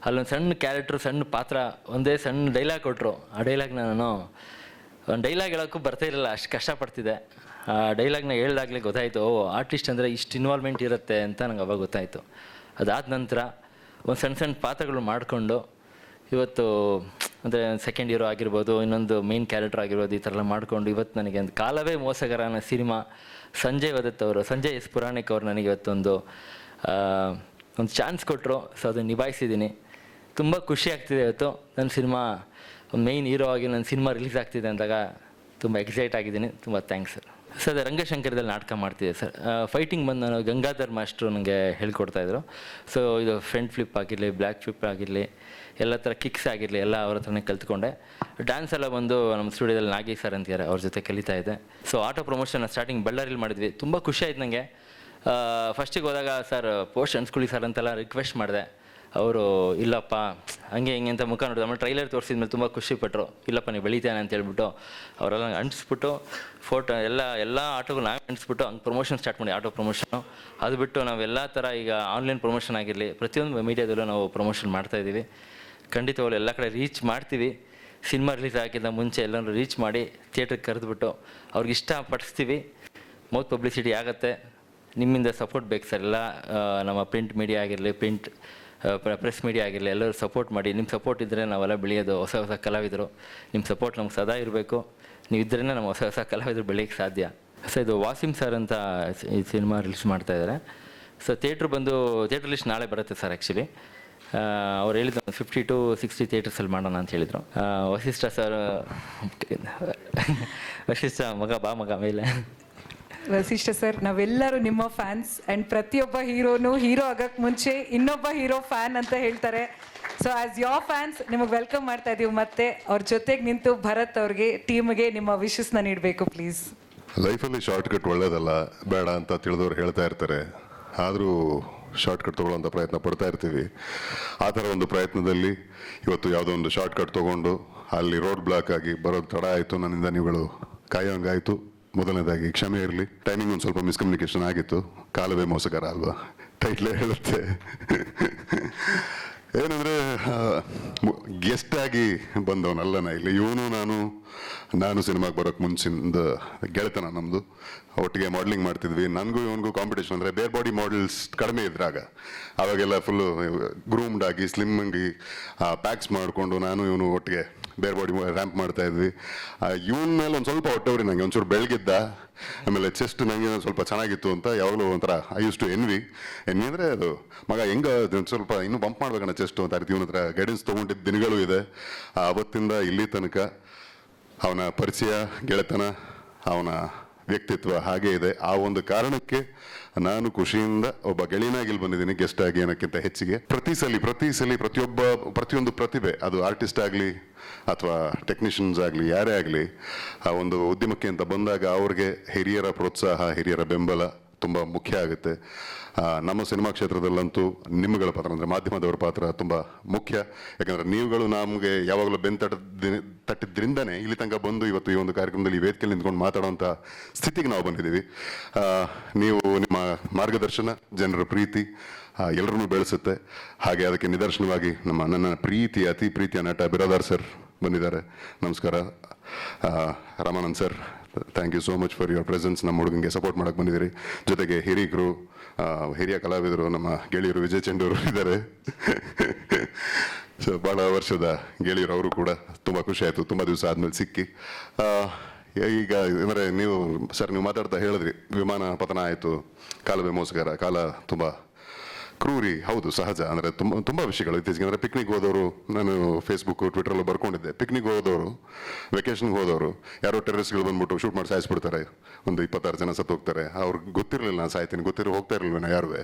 ಅಲ್ಲೊಂದು ಸಣ್ಣ ಕ್ಯಾರೆಕ್ಟ್ರು ಸಣ್ಣ ಪಾತ್ರ, ಒಂದೇ ಸಣ್ಣ ಡೈಲಾಗ್ ಕೊಟ್ಟರು ಆ ಡೈಲಾಗ್ನ ನಾನು, ಒಂದು ಡೈಲಾಗ್ ಹೇಳೋಕ್ಕೂ ಬರ್ತಾ ಇರಲಿಲ್ಲ, ಅಷ್ಟು ಕಷ್ಟಪಡ್ತಿದ್ದೆ. ಆ ಡೈಲಾಗ್ನ ಹೇಳ್ದಾಗಲೇ ಗೊತ್ತಾಯಿತು, ಓ ಆರ್ಟಿಸ್ಟ್ ಅಂದರೆ ಇಷ್ಟು ಇನ್ವಾಲ್ವ್ಮೆಂಟ್ ಇರುತ್ತೆ ಅಂತ ನಂಗೆ ಅವಾಗ ಗೊತ್ತಾಯಿತು. ಅದಾದ ನಂತರ ಒಂದು ಸಣ್ಣ ಸಣ್ಣ ಪಾತ್ರಗಳು ಮಾಡಿಕೊಂಡು, ಇವತ್ತು ಅಂದರೆ ಸೆಕೆಂಡ್ ಹೀರೋ ಆಗಿರ್ಬೋದು, ಇನ್ನೊಂದು ಮೇನ್ ಕ್ಯಾರೆಕ್ಟರ್ ಆಗಿರ್ಬೋದು, ಈ ಥರ ಎಲ್ಲ ಮಾಡಿಕೊಂಡು ಇವತ್ತು ನನಗೆ ಒಂದು ಕಾಲವೇ ಮೋಸಗಾರ ಅನ್ನೋ ಸಿನಿಮಾ ಸಂಜಯ್ ವದತ್ ಅವರು, ಸಂಜಯ್ ಎಸ್ ಪುರಾಣಿಕ್ ಅವರು ನನಗೆ ಇವತ್ತೊಂದು ಒಂದು ಚಾನ್ಸ್ ಕೊಟ್ಟರು ಸೊ ಅದನ್ನು ನಿಭಾಯಿಸಿದ್ದೀನಿ ತುಂಬ ಖುಷಿ ಆಗ್ತಿದೆ ಇವತ್ತು. ನನ್ನ ಸಿನಿಮಾ ಮೇಯ್ನ್ ಹೀರೋ ಆಗಿ ನನ್ನ ಸಿನಿಮಾ ರಿಲೀಸ್ ಆಗ್ತಿದೆ ಅಂದಾಗ ತುಂಬ ಎಕ್ಸೈಟ್ ಆಗಿದ್ದೀನಿ. ತುಂಬ ಥ್ಯಾಂಕ್ಸ್ ಸರ್ ಸರ್ ರಂಗಶಂಕರದಲ್ಲಿ ನಾಟಕ ಮಾಡ್ತಿದ್ದೆ ಸರ್. ಫೈಟಿಂಗ್ ಬಂದು ನಾನು ಗಂಗಾಧರ್ ಮಾಸ್ಟ್ರು ನನಗೆ ಹೇಳ್ಕೊಡ್ತಾಯಿದ್ರು ಸೊ ಇದು ಫ್ರಂಟ್ ಫ್ಲಿಪ್ ಆಗಿರಲಿ ಬ್ಲ್ಯಾಕ್ ಫ್ಲಿಪ್ ಆಗಿರಲಿ, ಎಲ್ಲ ಥರ ಕಿಕ್ಸ್ ಆಗಿರಲಿ, ಎಲ್ಲ ಅವ್ರ ಹತ್ರನೇ ಕಲ್ತ್ಕೊಂಡೆ. ಡ್ಯಾನ್ಸ್ ಎಲ್ಲ ಬಂದು ನಮ್ಮ ಸ್ಟುಡಿಯೋದಲ್ಲಿ ನಾಗಿ ಸರ್ ಅಂತಿದ್ದಾರೆ, ಅವ್ರ ಜೊತೆ ಕಲಿತಾ ಇದೆ ಸೊ ಆಟೋ ಪ್ರಮೋಷನ್ ಸ್ಟಾರ್ಟಿಂಗ್ ಬಳ್ಳಾರಿಲಿ ಮಾಡಿದ್ವಿ. ತುಂಬ ಖುಷಿ ಆಯ್ತು ನನಗೆ ಫಸ್ಟಿಗೆ ಹೋದಾಗ ಸರ್ ಪೋಸ್ಟ್ ಅನ್ಸ್ಕೊಳ್ಳಿ ಸರ್ ಅಂತೆಲ್ಲ ರಿಕ್ವೆಸ್ಟ್ ಮಾಡಿದೆ. ಅವರು, ಇಲ್ಲಪ್ಪ, ಹಂಗೆ ಹಿಂಗೆ ಅಂತ ಮುಖ ನೋಡಿದ್ರು. ಆಮೇಲೆ ಟ್ರೈಲರ್ ತೋರಿಸಿದ ಮೇಲೆ ತುಂಬ ಖುಷಿಪಟ್ಟರು ಇಲ್ಲಪ್ಪ, ನೀವು ಬೆಳೀತಾನೆ ಅಂತ ಹೇಳ್ಬಿಟ್ಟು ಅವರೆಲ್ಲ ಅಂಟಿಸ್ಬಿಟ್ಟು ಫೋಟೋ ಎಲ್ಲ ಎಲ್ಲ ಆಟೋಗಳು ನಾವೇ ಅಂಟಿಸ್ಬಿಟ್ಟು ಹಂಗೆ ಪ್ರಮೋಷನ್ ಸ್ಟಾರ್ಟ್ ಮಾಡಿ ಆಟೋ ಪ್ರಮೋಷನು ಅದು ಬಿಟ್ಟು ನಾವೆಲ್ಲ ಥರ ಈಗ ಆನ್ಲೈನ್ ಪ್ರಮೋಷನ್ ಆಗಿರಲಿ, ಪ್ರತಿಯೊಂದು ಮೀಡಿಯಾದಲ್ಲೂ ನಾವು ಪ್ರಮೋಷನ್ ಮಾಡ್ತಾಯಿದ್ದೀವಿ ಖಂಡಿತ ಖಂಡಿತವಾಗ್ಲೂ ಎಲ್ಲ ಕಡೆ ರೀಚ್ ಮಾಡ್ತೀವಿ. ಸಿನಿಮಾ ರಿಲೀಸ್ ಆಗಿದ್ದ ಮುಂಚೆ ಎಲ್ಲರೂ ರೀಚ್ ಮಾಡಿ ಥಿಯೇಟ್ರಿಗೆ ಕರೆದ್ಬಿಟ್ಟು ಅವ್ರಿಗೆ ಇಷ್ಟಪಡಿಸ್ತೀವಿ ಮೌತ್ ಪಬ್ಲಿಸಿಟಿ ಆಗುತ್ತೆ. ನಿಮ್ಮಿಂದ ಸಪೋರ್ಟ್ ಬೇಕು ಸರ್. ಎಲ್ಲ ನಮ್ಮ ಪ್ರಿಂಟ್ ಮೀಡಿಯಾ ಆಗಿರಲಿ ಪ್ರಿಂಟ್ ಪ್ರೆಸ್ ಮೀಡಿಯಾ ಆಗಿರಲಿ, ಎಲ್ಲರೂ ಸಪೋರ್ಟ್ ಮಾಡಿ. ನಿಮ್ಮ ಸಪೋರ್ಟ್ ಇದ್ದರೆ ನಾವೆಲ್ಲ ಬೆಳೆಯೋದು ಹೊಸ ಹೊಸ ಕಲಾವಿದರು. ನಿಮ್ಮ ಸಪೋರ್ಟ್ ನಮ್ಗೆ ಸದಾ ಇರಬೇಕು. ನೀವು ಇದ್ರೇ ನಮ್ಮ ಹೊಸ ಹೊಸ ಕಲಾವಿದರು ಬೆಳೆಯೋಕ್ಕೆ ಸಾಧ್ಯ. ಸೊ ಇದು ವಾಸಿಮ್ ಸರ್ ಅಂತ ಈ ಸಿನಿಮಾ ರಿಲೀಸ್ ಮಾಡ್ತಾ ಇದ್ದಾರೆ ಸೊ ಥಿಯೇಟ್ರ್ ಬಂದು ಥಿಯೇಟ್ರ್ ಲಿಸ್ಟ್ ನಾಳೆ ಬರುತ್ತೆ ಸರ್ ಆ್ಯಕ್ಚುಲಿ ಅವ್ರು ಹೇಳಿದ್ರು ಫಿಫ್ಟಿ ಟು ಸಿಕ್ಸ್ಟಿ ಥಿಯೇಟರ್ಸಲ್ಲಿ ಮಾಡೋಣ ಅಂತ ಹೇಳಿದರು. ವಶಿಷ್ಠ ಸರ್ ವಶಿಷ್ಠ ಮಗ ಬಾ ಮಗ ಮೇಲೆ. ವಸಿಷ್ಠ ಸರ್ ನಾವೆಲ್ಲರೂ ನಿಮ್ಮ ಫ್ಯಾನ್ಸ್ ಅಂಡ್ ಪ್ರತಿಯೊಬ್ಬ ಹೀರೋನು ಹೀರೋ ಆಗಕ್ ಮುಂಚೆ ಇನ್ನೊಬ್ಬ ಹೀರೋ ಫ್ಯಾನ್ ಅಂತ ಹೇಳ್ತಾರೆ. ಸೊ ಆಸ್ ಯೋರ್ ಫ್ಯಾನ್ಸ್ ನಿಮಗೆ ವೆಲ್ಕಮ್ ಮಾಡ್ತಾ ಇದೀವಿ. ಮತ್ತೆ ಅವ್ರ ಜೊತೆಗೆ ನಿಂತು ಭರತ್ ಅವ್ರಿಗೆ ಟೀಮ್ಗೆ ನಿಮ್ಮ ವಿಶಸ್ನ ನೀಡಬೇಕು ಪ್ಲೀಸ್ ಲೈಫಲ್ಲಿ ಶಾರ್ಟ್ ಕಟ್ ಒಳ್ಳೇದಲ್ಲ, ಬೇಡ ಅಂತ ತಿಳಿದವ್ರು ಹೇಳ್ತಾ ಇರ್ತಾರೆ. ಆದರೂ ಶಾರ್ಟ್ ಕಟ್ ತೊಗೊಳ್ಳೋಂಥ ಪ್ರಯತ್ನ ಪಡ್ತಾ ಇರ್ತೀವಿ. ಆ ಥರ ಒಂದು ಪ್ರಯತ್ನದಲ್ಲಿ ಇವತ್ತು ಯಾವುದೋ ಒಂದು ಶಾರ್ಟ್ ಕಟ್ ತೊಗೊಂಡು ಅಲ್ಲಿ ರೋಡ್ ಬ್ಲಾಕ್ ಆಗಿ ಬರೋದು ತಡ ಆಯಿತು ನನ್ನಿಂದ ನೀವುಗಳು. ಕಾಯೋಂಗಾಯಿತು ಮೊದಲನೇದಾಗಿ ಕ್ಷಮೆ ಇರಲಿ. ಟೈಮಿಂಗ್ ಒಂದು ಸ್ವಲ್ಪ ಮಿಸ್ಕಮ್ಯುನಿಕೇಶನ್ ಆಗಿತ್ತು. ಕಾಲವೇ ಮೋಸಕರ ಅಲ್ವಾ? ಟೈಟ್ಲೇ ಹೇಳುತ್ತೆ. ಏನಂದರೆ ಗೆಸ್ಟಾಗಿ ಬಂದವನಲ್ಲ ನಾ ಇಲ್ಲಿ. ಇವನು, ನಾನು ನಾನು ಸಿನಿಮಾಗೆ ಬರೋಕ್ಕೆ ಮುಂಚಿಂದ ಗೆಳೆತನ ನಮ್ಮದು ಒಟ್ಟಿಗೆ ಮಾಡಲಿಂಗ್ ಮಾಡ್ತಿದ್ವಿ. ನನಗೂ ಇವನಿಗೂ ಕಾಂಪಿಟೇಷನ್ ಅಂದರೆ ಬೇರ್ ಬಾಡಿ ಮಾಡೆಲ್ಸ್ ಕಡಿಮೆ ಇದ್ರಾಗ ಆವಾಗೆಲ್ಲ ಫುಲ್ಲು ಗ್ರೂಮ್ಡ್ ಆಗಿ ಸ್ಲಿಮ್ಮಾಗಿ ಪ್ಯಾಕ್ಸ್ ಮಾಡಿಕೊಂಡು ನಾನು, ಇವನು ಒಟ್ಟಿಗೆ ಬೇರೆ ಬಾಡಿ ರ್ಯಾಂಪ್ ಮಾಡ್ತಾ ಇದ್ವಿ. ಇವನ ಮೇಲೆ ಒಂದು ಸ್ವಲ್ಪ ಹೊಟ್ಟೆವ್ರಿ ನನಗೆ ಒಂಚೂರು ಬೆಳಗಿದ್ದ. ಆಮೇಲೆ ಚೆಸ್ಟ್ ನನಗೆ ಸ್ವಲ್ಪ ಚೆನ್ನಾಗಿತ್ತು ಅಂತ ಯಾವಾಗಲೂ ಒಂಥರ I use to envy envy ಅಂದರೆ ಅದು, ಮಗ ಹೆಂಗೆ ಸ್ವಲ್ಪ ಇನ್ನೂ ಬಂಪ್ ಮಾಡ್ಬೇಕಣ್ಣ ಚೆಸ್ಟ್ ಅಂತ ಇರ್ತೀವಿ ಇವನ ಹತ್ರ ಗೈಡೆನ್ಸ್ ತೊಗೊಂಡಿದ್ದ ದಿನಗಳು ಇದೆ. ಆ, ಅವತ್ತಿಂದ ಇಲ್ಲಿ ತನಕ ಅವನ ಪರಿಚಯ, ಗೆಳೆತನ, ಅವನ ವ್ಯಕ್ತಿತ್ವ ಹಾಗೆ ಇದೆ. ಆ ಒಂದು ಕಾರಣಕ್ಕೆ ನಾನು ಖುಷಿಯಿಂದ ಒಬ್ಬ ಗೆಳೆಯನಾಗಿ ಇಲ್ಲಿ ಬಂದಿದ್ದೀನಿ, ಗೆಸ್ಟ್ ಆಗಿ ಏನಕ್ಕಿಂತ ಹೆಚ್ಚಿಗೆ. ಪ್ರತಿ ಸಲಿ, ಪ್ರತಿ ಸಲ ಪ್ರತಿಯೊಬ್ಬ, ಪ್ರತಿಯೊಂದು ಪ್ರತಿಭೆ, ಅದು ಆರ್ಟಿಸ್ಟ್ ಆಗಲಿ ಅಥವಾ ಟೆಕ್ನಿಷಿಯನ್ಸ್ ಆಗಲಿ, ಯಾರೇ ಆಗಲಿ, ಆ ಒಂದು ಉದ್ಯಮಕ್ಕೆ ಅಂತ ಬಂದಾಗ ಅವ್ರಿಗೆ ಹಿರಿಯರ ಪ್ರೋತ್ಸಾಹ, ಹಿರಿಯರ ಬೆಂಬಲ ತುಂಬ ಮುಖ್ಯ ಆಗುತ್ತೆ. ನಮ್ಮ ಸಿನಿಮಾ ಕ್ಷೇತ್ರದಲ್ಲಂತೂ ನಿಮ್ಮಗಳ ಪಾತ್ರ, ಅಂದರೆ ಮಾಧ್ಯಮದವರ ಪಾತ್ರ ತುಂಬ ಮುಖ್ಯ. ಯಾಕಂದರೆ ನೀವುಗಳು ನಮಗೆ ಯಾವಾಗಲೂ ಬೆನ್ ತಟ್ಟದ ತಟ್ಟಿದ್ರಿಂದನೇ ಇಲ್ಲಿ ತನಕ ಬಂದು ಇವತ್ತು ಈ ಒಂದು ಕಾರ್ಯಕ್ರಮದಲ್ಲಿ ವೇದಿಕೆಯಲ್ಲಿ ನಿಂತ್ಕೊಂಡು ಮಾತಾಡುವಂಥ ಸ್ಥಿತಿಗೆ ನಾವು ಬಂದಿದ್ದೀವಿ. ನೀವು ನಿಮ್ಮ ಮಾರ್ಗದರ್ಶನ, ಜನರ ಪ್ರೀತಿ ಎಲ್ಲರನ್ನೂ ಬೆಳೆಸುತ್ತೆ. ಹಾಗೆ ಅದಕ್ಕೆ ನಿದರ್ಶನವಾಗಿ ನಮ್ಮ ನನ್ನ ಪ್ರೀತಿ, ಅತಿ ಪ್ರೀತಿಯ ನಟ ಬಿರಾದಾರ್ ಸರ್ ಬಂದಿದ್ದಾರೆ. ನಮಸ್ಕಾರ. Ramanand sir thank you so much for your presence ನಮ್ಮ ಹುಡುಗಂಗೆ ಸಪೋರ್ಟ್ ಮಾಡಕ್ಕೆ ಬಂದಿದ್ದೀರಿ. ಜೊತೆಗೆ ಹಿರಿಕರು ಆ, ಹಿರಿಯ ಕಲಾವಿದರು ನಮ್ಮ ಗೆಳೆಯರು ವಿಜಯ್ ಚಂಡೂರು ಇದ್ದಾರೆ. ಸೊ ಭಾಳ ವರ್ಷದ ಗೆಳೆಯರು ಅವರು ಕೂಡ ತುಂಬ ಖುಷಿ ಆಯಿತು. ತುಂಬ ದಿವಸ ಆದಮೇಲೆ ಸಿಕ್ಕಿ. ಈಗ ಅಂದರೆ ನೀವು ಸರ್ ನೀವು ಮಾತಾಡ್ತಾ ಹೇಳಿದ್ರಿ ವಿಮಾನ ಪತನ ಆಯಿತು ಕಾಲವೇ ಮೋಸಗಾರ ಕಾಲ ತುಂಬ ಕ್ರೂರಿ. ಹೌದು, ಸಹಜ. ಅಂದರೆ ತುಂಬ ತುಂಬ ವಿಷಯಗಳು. ಇತ್ತೀಚೆಗೆ ಅಂದರೆ ಪಿಕ್ನಿಕ್ ಹೋದವರು, ನಾನು ಫೇಸ್ಬುಕ್ ಟ್ವಿಟರಲ್ಲೂ ಬರ್ಕೊಂಡಿದ್ದೆ. ಪಿಕ್ನಿಕ್ ಹೋದವರು ವೆಕೇಷನ್ಗೆ ಹೋದವರು, ಯಾರೋ ಟೆರರಿಸ್ಟ್ಗಳು ಬಂದ್ಬಿಟ್ಟು ಶೂಟ್ ಮಾಡಿ ಸಾಯಿಸ್ಬಿಡ್ತಾರೆ. ಒಂದು ಇಪ್ಪತ್ತಾರು ಜನ ಸತ್ತು ಹೋಗ್ತಾರೆ. ಅವ್ರಿಗೆ ಗೊತ್ತಿರಲಿಲ್ಲ, ನಾನು ಸಾಯ್ತೀನಿ. ಗೊತ್ತಿರೋ ಹೋಗ್ತಾ ಇರಲಿಲ್ಲ ಯಾರುವೆ?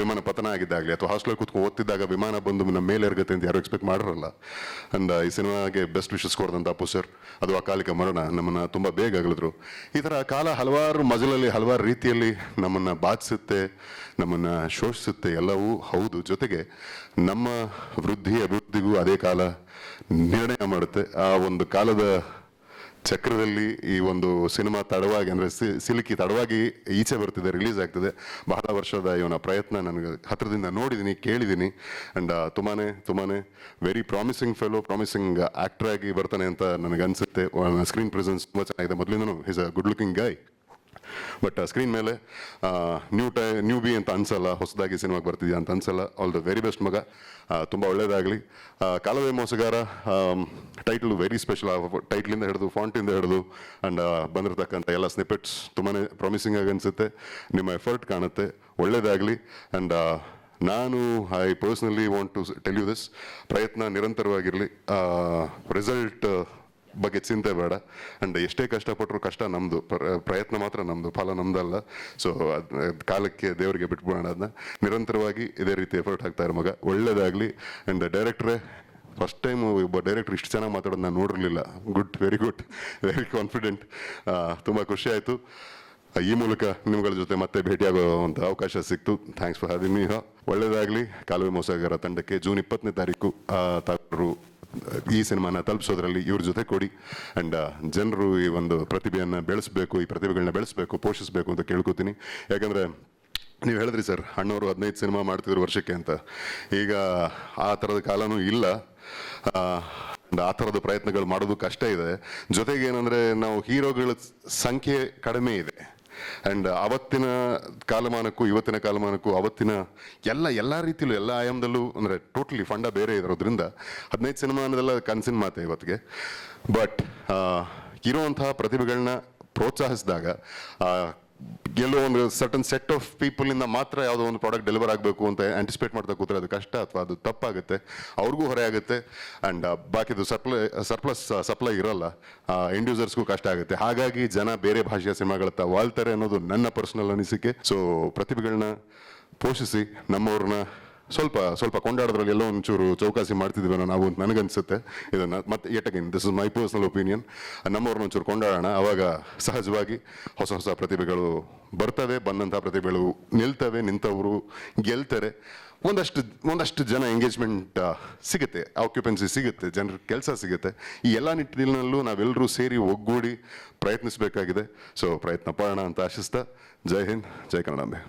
ವಿಮಾನ ಪತನ ಆಗಿದ್ದಾಗಲಿ ಅಥವಾ ಹಾಸ್ಟೆಲ್ ಕೂತ್ಕೊಂಡು ಓದ್ತಿದ್ದಾಗ ವಿಮಾನ ಬಂದು ನಮ್ಮ ಮೇಲೆ ಇರಗುತ್ತೆ ಅಂತ ಯಾರು ಎಕ್ಸ್ಪೆಕ್ಟ್ ಮಾಡಿರಲ್ಲ. ಅಂಡ್ ಈ ಸಿನಿಮಾಗೆ ಬೆಸ್ಟ್ ವಿಶಸ್ ಕೊಡ್ದಂಥ ಅಪ್ಪು ಸರ್ ಅದು ಅಕಾಲಿಕ ಮರಣ. ನಮ್ಮನ್ನು ತುಂಬ ಬೇಗ ಅಗಲಿದ್ರು. ಈ ಥರ ಕಾಲ ಹಲವಾರು ಮಜಲಲ್ಲಿ, ಹಲವಾರು ರೀತಿಯಲ್ಲಿ ನಮ್ಮನ್ನು ಬಾಧಿಸುತ್ತೆ, ನಮ್ಮನ್ನು ಶೋಷಿಸುತ್ತೆ ಎಲ್ಲವೂ ಹೌದು. ಜೊತೆಗೆ ನಮ್ಮ ವೃದ್ಧಿ ಅಭಿವೃದ್ಧಿಗೂ ಅದೇ ಕಾಲ ನಿರ್ಣಯ ಮಾಡುತ್ತೆ. ಆ ಒಂದು ಕಾಲದ ಚಕ್ರದಲ್ಲಿ ಈ ಒಂದು ಸಿನಿಮಾ ತಡವಾಗಿ ಅಂದರೆ ಸಿಲುಕಿ ತಡವಾಗಿ ಈಚೆ ಬರ್ತಿದೆ, ರಿಲೀಸ್ ಆಗ್ತಿದೆ. ಬಹಳ ವರ್ಷದ ಇವನ ಪ್ರಯತ್ನ ನನಗೆ ಹತ್ರದಿಂದ ನೋಡಿದ್ದೀನಿ ಕೇಳಿದ್ದೀನಿ ಆ್ಯಂಡ್ ತುಂಬಾ ತುಂಬಾ ವೆರಿ ಪ್ರಾಮಿಸಿಂಗ್ ಫೆಲೋ ಪ್ರಾಮಿಸಿಂಗ್ ಆ್ಯಕ್ಟ್ರಾಗಿ ಬರ್ತಾನೆ ಅಂತ ನನಗೆ ಅನಿಸುತ್ತೆ. ಸ್ಕ್ರೀನ್ ಪ್ರೆಸೆನ್ಸ್ ತುಂಬ ಚೆನ್ನಾಗಿದೆ. ಮೊದಲಿಂದನೂ is a good looking guy but screen ಮೇಲೆ ನ್ಯೂ ಟೈ ನ್ಯೂ ಬಿ ಅಂತ ಅನ್ಸಲ್ಲ, ಹೊಸದಾಗಿ ಸಿನಿಮಾಗೆ ಬರ್ತಿದ್ಯಾ ಅಂತ ಅನ್ಸಲ್ಲ. ಆಲ್ ದ ವೆರಿ ಬೆಸ್ಟ್ ಮಗ. ತುಂಬ ಒಳ್ಳೆಯದಾಗಲಿ Kaalave Mosagaara title very special ಟೈಟ್ಲಿಂದ ಹಿಡಿದು ಫಾಂಟಿಂದ ಹಿಡಿದು ಆ್ಯಂಡ್ ಬಂದಿರತಕ್ಕಂಥ ಎಲ್ಲ ಸ್ನಿಪೆಟ್ಸ್ ತುಂಬಾ ಪ್ರಾಮಿಸಿಂಗ್ ಆಗಿ ಅನಿಸುತ್ತೆ. ನಿಮ್ಮ ಎಫರ್ಟ್ ಕಾಣುತ್ತೆ. ಒಳ್ಳೆಯದಾಗಲಿ ಆ್ಯಂಡ್ ನಾನು I personally want to tell you this ಪ್ರಯತ್ನ ನಿರಂತರವಾಗಿರಲಿ. ರಿಸಲ್ಟ್ ಬಗ್ಗೆ ಚಿಂತೆ ಬೇಡ. ಆ್ಯಂಡ್ ಎಷ್ಟೇ ಕಷ್ಟಪಟ್ಟರು ಕಷ್ಟ ನಮ್ಮದು ಪ್ರಯತ್ನ ಮಾತ್ರ ನಮ್ಮದು ಫಲ ನಮ್ಮದಲ್ಲ ಸೊ ಅದು ಕಾಲಕ್ಕೆ ದೇವರಿಗೆ ಬಿಟ್ಬಿಡೋಣ ಅದನ್ನ. ನಿರಂತರವಾಗಿ ಇದೇ ರೀತಿ ಎಫರ್ಟ್ ಹಾಕ್ತಾ ಇರೋ ಮಗ. ಒಳ್ಳೇದಾಗಲಿ. ಆ್ಯಂಡ್ ಡೈರೆಕ್ಟ್ರೇ ಫಸ್ಟ್ ಟೈಮ್ ಒಬ್ಬ ಡೈರೆಕ್ಟ್ರ್ ಇಷ್ಟು ಚೆನ್ನಾಗಿ ಮಾತಾಡೋದು ನಾನು ನೋಡಿರಲಿಲ್ಲ good very good very confident ತುಂಬ ಖುಷಿ ಆಯಿತು. ಈ ಮೂಲಕ ನಿಮ್ಗಳ ಜೊತೆ ಮತ್ತೆ ಭೇಟಿಯಾಗುವಂಥ ಅವಕಾಶ ಸಿಕ್ತು. ಥ್ಯಾಂಕ್ಸ್ ಫಾರ್ ಹ್ಯಾವಿಂಗ್ ಮೀ ಒಳ್ಳೆಯದಾಗಲಿ ಕಾಲುವೆ ಮೋಸಗಾರ ತಂಡಕ್ಕೆ ಜೂನ್ ಇಪ್ಪತ್ತನೇ ತಾರೀಕು ತಾವರು ಈ ಸಿನಿಮಾನ ತಲುಪಿಸೋದ್ರಲ್ಲಿ ಇವ್ರ ಜೊತೆ ಕೊಡಿ. ಆ್ಯಂಡ್ ಜನರು ಈ ಒಂದು ಪ್ರತಿಭೆಯನ್ನು ಬೆಳೆಸಬೇಕು, ಈ ಪ್ರತಿಭೆಗಳನ್ನ ಬೆಳೆಸಬೇಕು, ಪೋಷಿಸಬೇಕು ಅಂತ ಕೇಳ್ಕೊತೀನಿ. ಯಾಕಂದರೆ ನೀವು ಹೇಳಿದ್ರಿ ಸರ್ ಅಣ್ಣವರು ಹದಿನೈದು ಸಿನಿಮಾ ಮಾಡ್ತಿದ್ರು ವರ್ಷಕ್ಕೆ ಅಂತ. ಈಗ ಆ ಥರದ ಕಾಲನೂ ಇಲ್ಲ. ಆ ಥರದ ಪ್ರಯತ್ನಗಳು ಮಾಡೋದು ಕಷ್ಟ ಇದೆ. ಜೊತೆಗೆ ಏನಂದರೆ ನಾವು ಹೀರೋಗಳ ಸಂಖ್ಯೆ ಕಡಿಮೆ ಇದೆ. ಆ್ಯಂಡ್ ಅವತ್ತಿನ ಕಾಲಮಾನಕ್ಕೂ, ಇವತ್ತಿನ ಕಾಲಮಾನಕ್ಕೂ, ಅವತ್ತಿನ ಎಲ್ಲ ಎಲ್ಲ ರೀತಿಯಲ್ಲೂ ಎಲ್ಲ ಆಯಾಮದಲ್ಲೂ, ಅಂದರೆ ಟೋಟಲಿ ಫಂಡ ಬೇರೆ ಇರೋದ್ರಿಂದ ಹದಿನೈದು ಸಿನಿಮಾ ಅನ್ನೋದೆಲ್ಲ ಕನಸಿನ ಮಾತೆ ಇವತ್ತಿಗೆ. ಬಟ್ ಇರುವಂತಹ ಪ್ರತಿಭೆಗಳನ್ನ ಪ್ರೋತ್ಸಾಹಿಸಿದಾಗ ಆ, ಎಲ್ಲೋ ಒಂದು ಸರ್ಟನ್ ಸೆಟ್ ಆಫ್ ಪೀಪಲಿಂದ ಮಾತ್ರ ಯಾವುದೋ ಒಂದು ಪ್ರಾಡಕ್ಟ್ ಡೆಲಿವರ್ ಆಗಬೇಕು ಅಂತ ಆಂಟಿಸಿಪೇಟ್ ಮಾಡ್ತಾ ಕೂತ್ರೆ ಅದು ಕಷ್ಟ ಅಥವಾ ಅದು ತಪ್ಪಾಗುತ್ತೆ. ಅವ್ರಿಗೂ ಹೊರೆ ಆಗುತ್ತೆ. ಆ್ಯಂಡ್ ಬಾಕಿದು ಸಪ್ಲೈ ಸರ್ಪ್ಲಸ್ ಸಪ್ಲೈ ಇರಲ್ಲ. ಇಂಡ್ಯೂಸರ್ಸ್ಗೂ ಕಷ್ಟ ಆಗುತ್ತೆ. ಹಾಗಾಗಿ ಜನ ಬೇರೆ ಭಾಷೆಯ ಸಿನಿಮಾಗಳತ್ತ ವಾಲ್ತಾರೆ ಅನ್ನೋದು ನನ್ನ ಪರ್ಸನಲ್ ಅನಿಸಿಕೆ. ಸೊ ಪ್ರತಿಭೆಗಳನ್ನ ಪೋಷಿಸಿ ನಮ್ಮವ್ರನ್ನ ಸ್ವಲ್ಪ ಸ್ವಲ್ಪ ಕೊಂಡಾಡೋದ್ರಲ್ಲಿ ಎಲ್ಲೋ ಒಂಚೂರು ಚೌಕಾಸಿ ಮಾಡ್ತಿದ್ವಿ ನಾವು ಅಂತ ನನಗನ್ಸುತ್ತೆ. ಇದನ್ನು ಮತ್ತೆ again this is my personal opinion ನಮ್ಮವ್ರನ್ನ ಒಂಚೂರು ಕೊಂಡಾಡೋಣ. ಅವಾಗ ಸಹಜವಾಗಿ ಹೊಸ ಹೊಸ ಪ್ರತಿಭೆಗಳು ಬರ್ತವೆ ಬಂದಂಥ ಪ್ರತಿಭೆಗಳು ನಿಲ್ತವೆ, ನಿಂತವರು ಗೆಲ್ತಾರೆ. ಒಂದಷ್ಟು ಒಂದಷ್ಟು ಜನ ಎಂಗೇಜ್ಮೆಂಟ್ ಸಿಗುತ್ತೆ ಆಕ್ಯುಪೆನ್ಸಿ ಸಿಗುತ್ತೆ, ಜನರ ಕೆಲಸ ಸಿಗುತ್ತೆ. ಈ ಎಲ್ಲ ನಿಟ್ಟಿನಲ್ಲೂ ನಾವೆಲ್ಲರೂ ಸೇರಿ ಒಗ್ಗೂಡಿ ಪ್ರಯತ್ನಿಸಬೇಕಾಗಿದೆ. ಸೊ ಪ್ರಯತ್ನ ಪಡೋಣ ಅಂತ ಆಶಿಸ್ತಾ, ಜೈ ಹಿಂದ್, ಜೈ ಕನ್ನಡಾಂಬೆ.